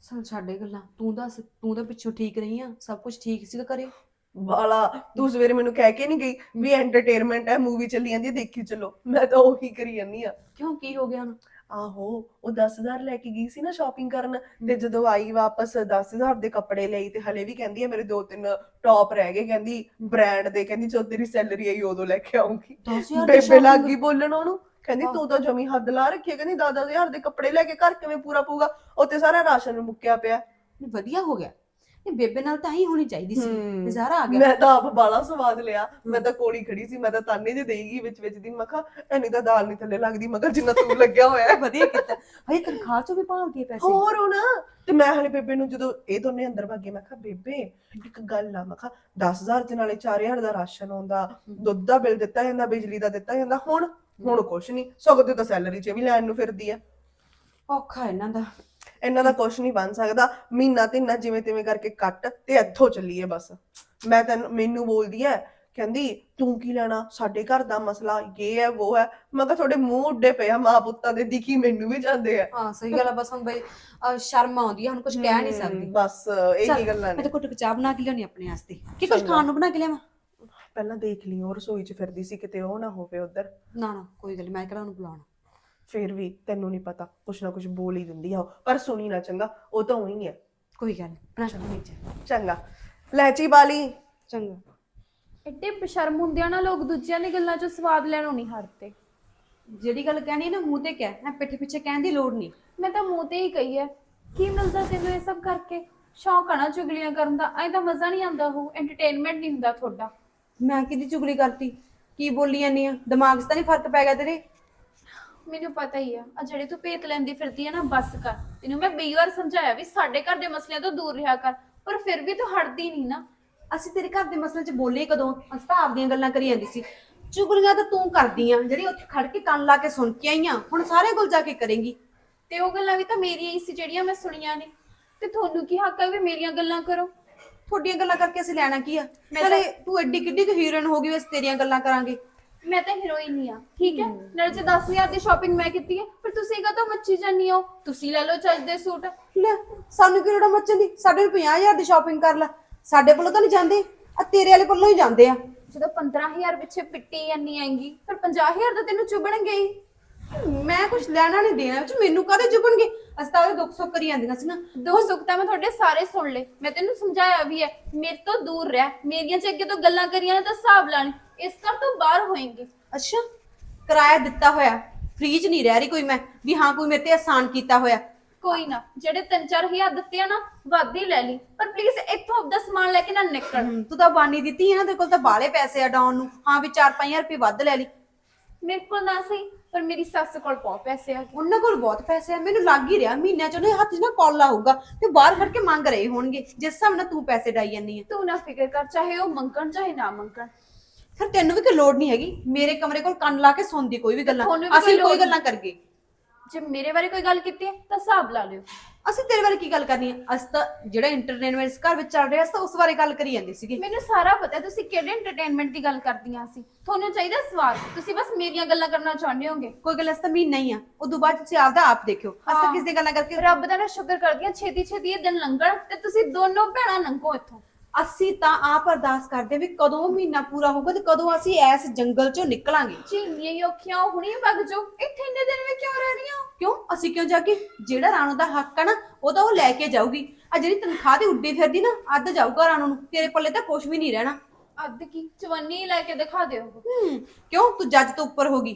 Speaker 5: ਚੱਲ ਛੱਡੇ ਗੱਲਾਂ ਤੂੰ ਦੱਸ ਤੂੰ ਤਾਂ ਪਿੱਛੋਂ ਠੀਕ ਰਹੀ ਆ ਸਭ ਕੁਝ ਠੀਕ ਸੀਗਾ ਘਰੇ?
Speaker 3: ਵਾਲਾ ਤੂੰ ਸਵੇਰੇ ਮੈਨੂੰ ਕਹਿ ਕੇ ਨਹੀਂ ਗਈ ਵੀ ਐਂਟਰਟੇਨਮੈਂਟ ਹੈ ਮੂਵੀ ਚੱਲੀ ਜਾਂਦੀ ਹੈ ਦੇਖੀ ਚਲੋ ਮੈਂ ਤਾਂ ਉਹੀ ਕਰੀ ਜਾਂਦੀ ਆ।
Speaker 5: ਕਿਉਂ ਕੀ ਹੋ ਗਿਆ ਹੁਣ?
Speaker 3: ਆਹੋ ਉਹ 10000 ਲੈ ਕੇ ਗਈ ਸੀ ਨਾ ਸ਼ਾਪਿੰਗ ਕਰਨ ਤੇ ਜਦੋਂ ਆਈ ਵਾਪਸ 10000 ਦੇ ਕੱਪੜੇ ਲਈ ਤੇ ਹਲੇ ਵੀ ਕਹਿੰਦੀ ਹੈ ਮੇਰੇ ਦੋ ਤਿੰਨ ਟੌਪ ਰਹਿ ਗਏ ਕਹਿੰਦੀ ਬ੍ਰਾਂਡ ਦੇ ਕਹਿੰਦੀ ਜਦੋਂ ਤੇਰੀ ਸੈਲਰੀ ਆਈ ਉਦੋਂ ਲੈ ਕੇ ਆਉਂਗੀ
Speaker 5: 10000 ਦੀ
Speaker 3: ਬੇਬੇ ਲੱਗ ਬੋਲਣ ਉਹਨੂੰ ਕਹਿੰਦੀ। ਤੂੰ ਤਾਂ ਜਮੀ ਹੱਦ ਲਾ ਰੱਖੀ ਹੈ ਕਹਿੰਦੀ 10000 ਦੇ ਕੱਪੜੇ ਲੈ ਕੇ ਘਰ ਕਿਵੇਂ ਪੂਰਾ ਪਊਗਾ ਉੱਤੇ ਸਾਰਾ ਰਾਸ਼ਨ ਮੁੱਕਿਆ ਪਿਆ।
Speaker 5: ਵਧੀਆ ਹੋ ਗਿਆ। ਇਹ ਬੇਬੇ ਨਾਲ ਤਾਂ ਹੀ ਹੋਣੀ ਚਾਹੀਦੀ ਸੀ।
Speaker 3: ਹਮ।
Speaker 5: ਨਜ਼ਾਰਾ ਆ ਗਿਆ।
Speaker 3: ਮੈਂ ਤਾਂ ਆਪ ਬਾਲਾ ਸਵਾਦ ਲਿਆ। ਮੈਂ ਤਾਂ ਕੋਲੀ ਖੜੀ ਸੀ ਮੈਂ ਤਾਂ ਤਾਨੇ ਜੇ ਦੇਈਗੀ ਵਿੱਚ ਵਿੱਚ ਦੀ। ਮੈਂ ਕਿਹਾ ਐਨੀ ਤਾਂ ਦਾਲ ਨਹੀਂ ਥੱਲੇ ਲੱਗਦੀ ਮਗਰ ਜਿੰਨਾ ਤੂੰ ਲੱਗਿਆ ਹੋਇਆ ਹੈ।
Speaker 5: ਵਧੀਆ ਕੀਤਾ। ਹਜੇ ਤਨਖਾਹ ਚੋਂ ਵੀ ਭਾਲਦੀ ਹੈ ਪੈਸੇ।
Speaker 3: ਹੋਰ ਹੁਣ। ਤੇ ਮੈਂ ਹਲੇ ਬੇਬੇ ਨੂੰ ਜਦੋਂ ਇਹ ਦੋਨੇ ਅੰਦਰ ਭਾਗੇ ਮੈਂ ਕਿਹਾ ਬੇਬੇ ਇੱਕ ਗੱਲ ਆ। ਮੈਂ ਕਿਹਾ 10000 ਦੇ ਨਾਲੇ 4000 ਦਾ ਰਾਸ਼ਨ ਆਉਂਦਾ ਦੁੱਧ ਦਾ ਬਿੱਲ ਦਿੱਤਾ ਜਾਂਦਾ ਬਿਜਲੀ ਦਾ ਦਿੱਤਾ ਜਾਂਦਾ। ਹੁਣ ਹੁਣ ਕੁਛ ਨਹੀਂ ਸਗੋਂ ਤੇ ਤਾਂ ਸੈਲਰੀ 'ਚ ਵੀ ਲੈਣ ਨੂੰ ਫਿਰਦੀ ਆ।
Speaker 5: ਔਖਾ ਇਹਨਾਂ ਦਾ।
Speaker 3: ਇਹਨਾਂ ਦਾ ਕੁਛ ਨਹੀਂ ਬਣ ਸਕਦਾ। ਮਹੀਨਾ ਤਿੰਨਾ ਜਿਵੇਂ ਤਿਵੇਂ ਕਰਕੇ ਕੱਟ ਤੇ ਇੱਥੋਂ ਚੱਲੀਏ ਬਸ। ਮੈਂ ਤੈਨੂੰ ਮੈਨੂੰ ਬੋਲਦੀ ਐ ਕਹਿੰਦੀ ਤੂੰ ਕੀ ਲੈਣਾ? ਸਾਡੇ ਘਰ ਦਾ ਮਸਲਾ ਇਹ ਹੈ ਉਹ ਹੈ ਮੈਂ ਕਿਹਾ ਤੁਹਾਡੇ ਮੂੰਹ ਉੱਡੇ ਪਏ ਆ ਮਾਂ ਪੁੱਤਾਂ ਦੇ ਦਿਖੀ ਮੈਨੂੰ ਵੀ ਜਾਂਦੇ ਆ।
Speaker 5: ਹਾਂ ਸਹੀ ਗੱਲ ਆ ਬਸ ਹੁਣ ਬਈ ਅਹ ਸ਼ਰਮ ਆਉਂਦੀ ਆ ਹੁਣ ਕੁਝ ਕਹਿ ਨਹੀਂ ਸਕਦੀ।
Speaker 3: ਬਸ ਇਹੀ ਗੱਲਾਂ
Speaker 5: ਮੈਂ
Speaker 3: ਨੇ
Speaker 5: ਤਾਂ ਕੁੱਟ ਚਾਹ ਬਣਾ ਕੇ ਲਿਆਉਣੀ ਆਪਣੇ ਵਾਸਤੇ। ਕੀ ਕੁਝ। ਖਾਣ ਨੂੰ ਬਣਾ ਕੇ ਲਿਆਵਾਂ?
Speaker 3: ਪਹਿਲਾਂ ਦੇਖ ਲਈ ਉਹ ਰਸੋਈ 'ਚ ਫਿਰਦੀ ਸੀ ਕਿਤੇ ਉਹ ਨਾ ਹੋਵੇ ਉਧਰ।
Speaker 5: ਨਾ ਨਾ ਕੋਈ ਗੱਲ ਨੀ, ਮੈਂ ਕਿਹੜਾ ਉਹਨੂੰ ਬੁਲਾਉਣਾ।
Speaker 3: ਫੇਰ ਵੀ ਤੈਨੂੰ ਨਹੀਂ ਪਤਾ ਕੁਛ ਨਾ ਕੁਛ ਬੋਲ ਹੀ ਦਿੰਦੀ ਆ ਉਹ। ਪਰ ਸੁਣੀ ਨਾ ਚੰਗਾ ਉਹ ਤਾਂ ਉਹੀ ਹੈ
Speaker 5: ਕੋਈ ਗੱਲ ਨੀ, ਬਣਾ ਨੀਚੇ
Speaker 3: ਚੰਗਾ। ਲੈਚੀ ਬਾਲੀ।
Speaker 5: ਚੰਗਾ।
Speaker 2: ਐਡੇ ਬਸ਼ਰਮ ਹੁੰਦੇ ਆ ਨਾ ਲੋਕ ਦੂਜਿਆਂ ਦੀ ਗੱਲਾਂ 'ਚੋਂ ਸਵਾਦ ਲੈਣੋਂ ਨਹੀਂ ਹਟਦੇ
Speaker 5: ਜਿਹੜੀ ਗੱਲ ਕਹਿਣੀ ਹੈ ਨਾ ਮੂੰਹ ਤੇ ਕਹਿ ਨਾ ਪਿੱਠੇ ਪਿੱਛੇ ਕਹਿਣ ਦੀ ਲੋੜ ਨਹੀਂ
Speaker 2: ਮੈਂ ਤਾਂ ਮੂੰਹ ਤੇ ਹੀ ਕਹੀ ਹੈ ਕੀ ਮਿਲਦਾ ਤੈਨੂੰ ਇਹ ਸਭ ਕਰਕੇ? ਸ਼ੌਂਕ ਆ ਨਾ ਚੁਗਲੀਆਂ ਕਰਨ ਦਾ ਐਂ ਤਾਂ ਮਜ਼ਾ ਨਹੀਂ ਆਉਂਦਾ ਉਹ ਐਂਟਰਟੇਨਮੈਂਟ ਨਹੀਂ ਹੁੰਦਾ ਤੁਹਾਡਾ।
Speaker 5: ਮੈਂ ਕਿਹਦੀ ਚੁਗਲੀ ਕਰਤੀ? ਕੀ ਬੋਲੀ ਜਾਂਦੀ ਆ? ਦਿਮਾਗ 'ਚ ਤਾਂ ਨਹੀਂ ਫ਼ਰਕ ਪੈ ਗਿਆ ਤੇਰੇ?
Speaker 2: ਮੈਨੂੰ ਪਤਾ ਹੀ ਆ। ਆ ਜਿਹੜੇ ਤੂੰ ਭੇਤ ਲੈਂਦੀ ਫਿਰਦੀ ਆ ਨਾ ਬਸ ਕਰ। ਤੈਨੂੰ ਮੈਂ ਬਈ ਵਾਰ ਸਮਝਾਇਆ ਵੀ ਸਾਡੇ ਘਰ ਦੇ ਮਸਲਿਆਂ ਤੋਂ ਦੂਰ ਰਿਹਾ ਕਰ ਪਰ ਫਿਰ ਵੀ ਤੂੰ ਹਟਦੀ ਨਹੀਂ ਨਾ।
Speaker 5: ਅਸੀਂ ਤੇਰੇ ਘਰ ਦੇ ਮਸਲੇ 'ਚ ਬੋਲੇ ਕਦੋਂ? ਅਸੀਂ ਤਾਂ ਆਪਦੀਆਂ ਗੱਲਾਂ ਕਰੀ ਜਾਂਦੀ ਸੀ। ਚੁਗਲੀਆਂ ਤਾਂ ਤੂੰ ਕਰਦੀ ਆ ਜਿਹੜੀ ਉੱਥੇ ਖੜ ਕੇ ਕੰਨ ਲਾ ਕੇ ਸੁਣ ਕੇ ਆਈਆਂ ਹੁਣ ਸਾਰੇ ਕੋਲ ਜਾ ਕੇ ਕਰੇਂਗੀ।
Speaker 2: ਤੇ ਉਹ ਗੱਲਾਂ ਵੀ ਤਾਂ ਮੇਰੀਆਂ ਹੀ ਸੀ ਜਿਹੜੀਆਂ ਮੈਂ ਸੁਣੀਆਂ ਨੇ। ਤੇ ਤੁਹਾਨੂੰ ਕੀ ਹੱਕ ਹੈ ਵੀ ਮੇਰੀਆਂ ਗੱਲਾਂ ਕਰੋ?
Speaker 5: ਤੁਹਾਡੀਆਂ ਗੱਲਾਂ ਕਰਕੇ ਅਸੀਂ ਲੈਣਾ ਕੀ ਆ?
Speaker 2: ਮੈਂ
Speaker 5: ਤੂੰ ਐਡੀ ਕਿੱਡੀ ਕੁ ਹੀਰੋਇਨ ਹੋ ਗਈ ਵੈਸੇ ਤੇਰੀਆਂ ਗੱਲਾਂ ਕਰਾਂਗੇ।
Speaker 2: ਮੈਂ ਤਾਂ ਹੀਰੋਇਨ ਹੀ ਆ ਠੀਕ ਹੈ? ਨਾਲੇ ਜੇ 10000 ਦੀ ਸ਼ਾਪਿੰਗ ਮੈਂ ਕੀਤੀ ਹੈ ਪਰ ਤੁਸੀਂ ਕਦੋਂ ਮੱਚੀ ਜਾਨੀ ਹੋ? ਤੁਸੀਂ ਲੈ ਲਓ ਚੱਜ ਦੇ ਸੂਟ।
Speaker 5: ਲੈ ਸਾਨੂੰ ਕਿਹੜਾ ਮੱਚਣ ਦੀ? ਸਾਡੇ ਨੂੰ 50000 ਦੀ ਸ਼ਾਪਿੰਗ ਕਰ ਲੈ। ਸਾਡੇ ਕੋਲੋਂ ਤਾਂ ਨਹੀਂ ਜਾਂਦੇ ਆ ਤੇਰੇ ਵਾਲੇ ਕੋਲੋਂ ਹੀ ਜਾਂਦੇ ਆ।
Speaker 2: ਜਦੋਂ 15000 ਪਿੱਛੇ ਪਿੱਟੀ ਜਾਨੀ ਆਏਗੀ ਪਰ 50000 ਤਾਂ ਤੈਨੂੰ ਚੁਬਣਗੇ ਹੀ।
Speaker 5: ਮੈਂ ਕੁਝ ਲੈਣਾ ਨਹੀਂ ਦੇਣਾ ਵਿੱਚ ਮੈਨੂੰ ਕਾਹਦੇ ਚੁਗਣਗੇ ਅਸੀਂ ਤਾਂ ਉਹਦੇ ਦੁੱਖ ਸੁੱਖ ਕਰੀ ਜਾਂਦੀਆਂ ਸੀ ਨਾ।
Speaker 2: ਦੋ ਸੁੱਖ ਤਾਂ ਮੈਂ ਤੁਹਾਡੇ ਸਾਰੇ ਸੁਣ ਲਏ। ਮੈਂ ਤੈਨੂੰ ਸਮਝਾਇਆ ਵੀ ਹੈ ਮੇਰੇ ਤੋਂ ਦੂਰ ਰਹਿ ਮੇਰੀਆਂ ਚ ਅੱਗੇ ਤੋਂ ਗੱਲਾਂ ਕਰੀਆਂ ਨੇ ਤਾਂ ਹਿਸਾਬ ਲਾਣੀ ਇਸ ਕਰ ਤੋਂ ਬਾਹਰ ਹੋਏਂਗੇ।
Speaker 5: ਅੱਛਾ ਕਿਰਾਇਆ ਦਿੱਤਾ ਹੋਇਆ ਫ੍ਰੀ ਚ ਨਹੀਂ ਰਹਿ ਰਹੀ ਕੋਈ ਮੈਂ ਵੀ ਹਾਂ ਕੋਈ ਮੇਰੇ ਤੇ ਆਸਾਨ ਕੀਤਾ ਹੋਇਆ।
Speaker 2: ਕੋਈ ਨਾ ਜਿਹੜੇ 3-4000 ਦਿੱਤੇ ਆ ਨਾ ਵੱਧ ਹੀ ਲੈ ਲਈ। ਪਰ ਪਲੀਜ਼ ਇੱਥੋਂ ਆਪਦਾ ਸਮਾਨ ਲੈ ਕੇ ਨਾ ਨਿਕਲ।
Speaker 5: ਹਮ, ਤੂੰ ਤਾਂ ਬਾਨੀ ਦਿੱਤੀ ਹੈ ਨਾ ਤੇਰੇ ਕੋਲ ਤਾਂ ਬਾਲੇ ਪੈਸੇ ਆ ਡਾਉਣ ਨੂੰ। ਹਾਂ ਵੀ 4-5000 ਰੁਪਏ ਵੱਧ ਲੈ ਲਈ।
Speaker 2: ਮੇਰੇ ਕੋਲ ਨਾ ਸਹੀ ਪਰ ਮੇਰੀ ਸੱਸ ਕੋਲ ਬਹੁਤ ਪੈਸੇ ਆ
Speaker 5: ਉਹਨਾਂ ਕੋਲ ਬਹੁਤ ਪੈਸੇ ਆ ਮੈਨੂੰ ਲੱਗ ਹੀ ਰਿਹਾ ਮਹੀਨਿਆਂ ਚ ਉਹਨੇ ਹੱਥ 'ਚ ਨਾ ਕੌਲਾ ਹੋਊਗਾ ਤੇ ਬਾਹਰ ਖੜ ਕੇ ਮੰਗ ਰਹੇ ਹੋਣਗੇ ਜਿਸ ਹਿਸਾਬ ਨਾਲ ਤੂੰ ਪੈਸੇ ਡਾਈ ਜਾਂਦੀ ਹੈ
Speaker 2: ਤੂੰ ਨਾ ਫਿਕਰ ਕਰ ਚਾਹੇ ਉਹ ਮੰਗਣ ਚਾਹੇ ਨਾ ਮੰਗਣ।
Speaker 5: ਫਿਰ ਤੈਨੂੰ ਵੀ ਕੋਈ ਲੋੜ ਨਹੀਂ ਹੈਗੀ ਮੇਰੇ ਕਮਰੇ ਕੋਲ ਕੰਨ ਲਾ ਕੇ ਸੁਣਦੀ ਕੋਈ ਵੀ ਗੱਲਾਂ
Speaker 2: ਤੁਹਾਨੂੰ ਵੀ
Speaker 5: ਅਸੀਂ
Speaker 2: ਕੋਈ
Speaker 5: ਗੱਲਾਂ ਕਰਗੇ
Speaker 2: ਜੇ ਮੇਰੇ ਬਾਰੇ ਕੋਈ ਗੱਲ ਕੀਤੀ ਹੈ ਤਾਂ ਹਿਸਾਬ ਲਾ ਲਿਓ।
Speaker 5: ਅਸੀਂ ਤੇਰੇ ਬਾਰੇ ਕੀ ਗੱਲ ਕਰਨੀ ਹੈ? ਅਸੀਂ ਤਾਂ ਜਿਹੜਾ ਇੰਟਰਟੇਨਮੈਂਟ ਘਰ ਵਿੱਚ ਚੱਲ ਰਿਹਾ ਸੀ ਤਾਂ ਉਸ ਬਾਰੇ ਗੱਲ ਕਰੀ ਜਾਂਦੀ ਸੀਗੀ।
Speaker 2: ਮੈਨੂੰ ਸਾਰਾ ਪਤਾ ਹੈ ਤੁਸੀਂ ਕਿਹੜੇ ਐਂਟਰਟੇਨਮੈਂਟ ਦੀ ਗੱਲ ਕਰਦੀਆਂ ਸੀ? ਤੁਹਾਨੂੰ ਚਾਹੀਦਾ ਸਵਾਦ ਤੁਸੀਂ ਬਸ ਮੇਰੀਆਂ ਗੱਲਾਂ ਕਰਨਾ ਚਾਹੁੰਦੇ ਹੋਗੇ।
Speaker 5: ਕੋਈ ਗੱਲ ਇਸ ਤਾਂ ਮਹੀਨਾ ਹੀ ਆ। ਉਦੋਂ ਬਾਅਦ ਤੁਸੀਂ ਆਪਦਾ ਆਪ ਦੇਖਿਓ। ਅਸੀਂ
Speaker 2: ਹਾਂ।
Speaker 5: ਕਿਸ ਦੀ ਗੱਲਾਂ ਕਰਕੇ
Speaker 2: ਰੱਬ ਦਾ ਨਾ ਸ਼ੁਕਰ ਕਰਦੀਆਂ ਛੇਤੀ ਛੇਤੀ ਇਹ ਦਿਨ ਲੰਘਣ ਤੇ ਤੁਸੀਂ ਦੋਨੋਂ ਭੈਣਾਂ ਲੰਘੋ ਇੱਥੋਂ।
Speaker 5: ਅਸੀਂ ਤਾਂ ਆਪ ਅਰਦਾਸ ਕਰਦੇ ਵੀ ਕਦੋਂ ਮਹੀਨਾ ਪੂਰਾ ਹੋਊਗਾ ਤੇ ਕਦੋਂ ਅਸੀਂ ਐਸ ਜੰਗਲ ਚੋਂ ਨਿਕਲਾਂਗੇ।
Speaker 2: ਚੀਨੀਆਂ ਹੀ ਔਖੀਆਂ ਹੁਣੀ ਵਗ ਜਾਓ। ਇੱਥੇ ਇੰਨੇ ਦਿਨ ਵੀ ਕਿਉਂ ਰਹਿ ਰਹੀਆਂ?
Speaker 5: ਕਿਉਂ? ਅਸੀਂ ਕਿਉਂ ਜਾ ਕੇ? ਜਿਹੜਾ ਰਾਣੋ ਦਾ ਹੱਕ ਆ ਨਾ ਉਹ ਤਾਂ ਉਹ ਲੈ ਕੇ ਜਾਊਗੀ। ਆ ਜਿਹੜੀ ਤਨਖਾਹ ਦੀ ਉੱਡੀ ਫਿਰਦੀ ਨਾ ਅੱਧ ਜਾਊਗਾ ਰਾਣੋ ਨੂੰ। ਤੇਰੇ ਪੱਲੇ ਤਾਂ ਕੁਝ ਵੀ ਨਹੀਂ ਰਹਿਣਾ।
Speaker 2: ਅੱਧ ਕੀ? ਚਵੰਨੀ ਲੈ ਕੇ ਦਿਖਾ ਦਿਓ।
Speaker 5: ਹੂੰ ਕਿਉਂ? ਤੂੰ ਜੱਜ ਤੋਂ ਉੱਪਰ ਹੋਗੀ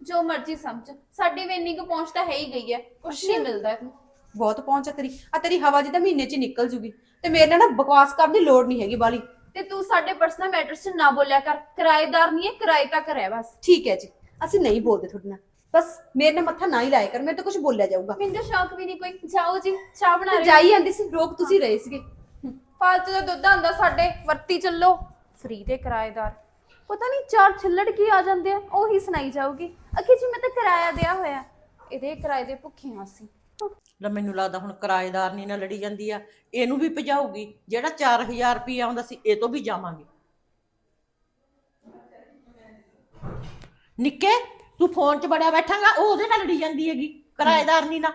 Speaker 2: ਜੋ ਮਰਜ਼ੀ ਸਮਝ। ਸਾਡੀ ਵੀ ਇੰਨੀ ਕੁ ਪਹੁੰਚ ਤਾਂ ਹੈ ਹੀ ਗਈ ਹੈ। ਕੁਛ ਨਹੀਂ ਮਿਲਦਾ ਇਹਨੂੰ।
Speaker 5: ਬਹੁਤ ਪਹੁੰਚ ਆ ਤੇਰੀ। ਆ ਤੇਰੀ ਹਵਾ ਜੀ ਤਾਂ ਮਹੀਨੇ ਚ ਹੀ ਨਿਕਲ ਜੂਗੀ। ਤੇ ਮੇਰੇ ਨਾਲ ਨਾ ਬਕਵਾਸ ਕਰਨ ਦੀ ਲੋੜ ਨਹੀਂ ਹੈਗੀ ਬਾਲੀ।
Speaker 2: ਤੇ ਤੂੰ ਸਾਡੇ ਪਰਸਨਲ ਮੈਟਰਸ 'ਚ ਨਾ ਬੋਲਿਆ ਕਰ। ਕਿਰਾਏਦਾਰ ਨਹੀਂ ਹੈ ਕਿਰਾਏ ਤੱਕ ਰਹਿ ਬਸ।
Speaker 5: ਠੀਕ ਹੈ ਜੀ। ਅਸੀਂ ਨਹੀਂ ਬੋਲਦੇ ਤੁਹਾਡੇ ਨਾਲ। ਬਸ ਮੇਰੇ ਨਾਲ ਮੱਥਾ ਨਾ ਹੀ ਲਾਇਆ ਕਰ ਮੇਰੇ ਤੋਂ ਕੁਝ ਬੋਲਿਆ ਜਾਊਗਾ।
Speaker 2: ਮੈਨੂੰ ਤਾਂ ਸ਼ੌਕ ਵੀ ਨਹੀਂ ਕੋਈ। ਜਾਓ ਜੀ ਚਾਹ ਬਣਾ ਰਹੇ
Speaker 5: ਜਾਈ ਜਾਂਦੀ ਸੀ ਰੋਕ ਤੁਸੀਂ ਰਹੇ ਸੀਗੇ।
Speaker 2: ਫਾਲਤੂ ਦਾ ਦੁੱਧ ਆਂਦਾ ਸਾਡੇ ਵਰਤੀ ਚੱਲੋ। ਫ੍ਰੀ ਦੇ ਕਿਰਾਏਦਾਰ। ਪਤਾ ਨਹੀਂ ਚਾਰ ਛਿੱਲੜ ਕੀ ਆ ਜਾਂਦੇ ਆ ਉਹੀ ਸੁਣਾਈ ਜਾਊਗੀ। ਅਖੀ ਜੀ ਮੈਂ ਤਾਂ ਕਿਰਾਇਆ ਦਿਆ ਹੋਇਆ। ਇਹਦੇ ਕਿਰਾਏ ਦੇ ਭੁੱਖੇ ਹਾਂ ਅਸੀਂ।
Speaker 6: ਲੈ ਮੈਨੂੰ ਲੱਗਦਾ ਹੁਣ ਕਿਰਾਏਦਾਰ ਨਹੀਂ ਨਾ ਲੜੀ ਜਾਂਦੀ ਆ। ਇਹਨੂੰ ਵੀ ਭਜਾਊਗੀ ਜਿਹੜਾ 4000 ਰੁਪਏ ਆਉਂਦਾ ਸੀ ਇਹ ਤੋਂ ਵੀ ਜਾਵਾਂਗੇ। ਨਿੱਕੇ ਤੂੰ ਫੋਨ 'ਚ ਬੜਿਆ ਬੈਠਾਂਗਾ ਉਹ ਉਹਦੇ ਨਾਲ ਲੜੀ ਜਾਂਦੀ ਹੈਗੀ ਕਿਰਾਏਦਾਰ ਨਹੀਂ ਨਾ।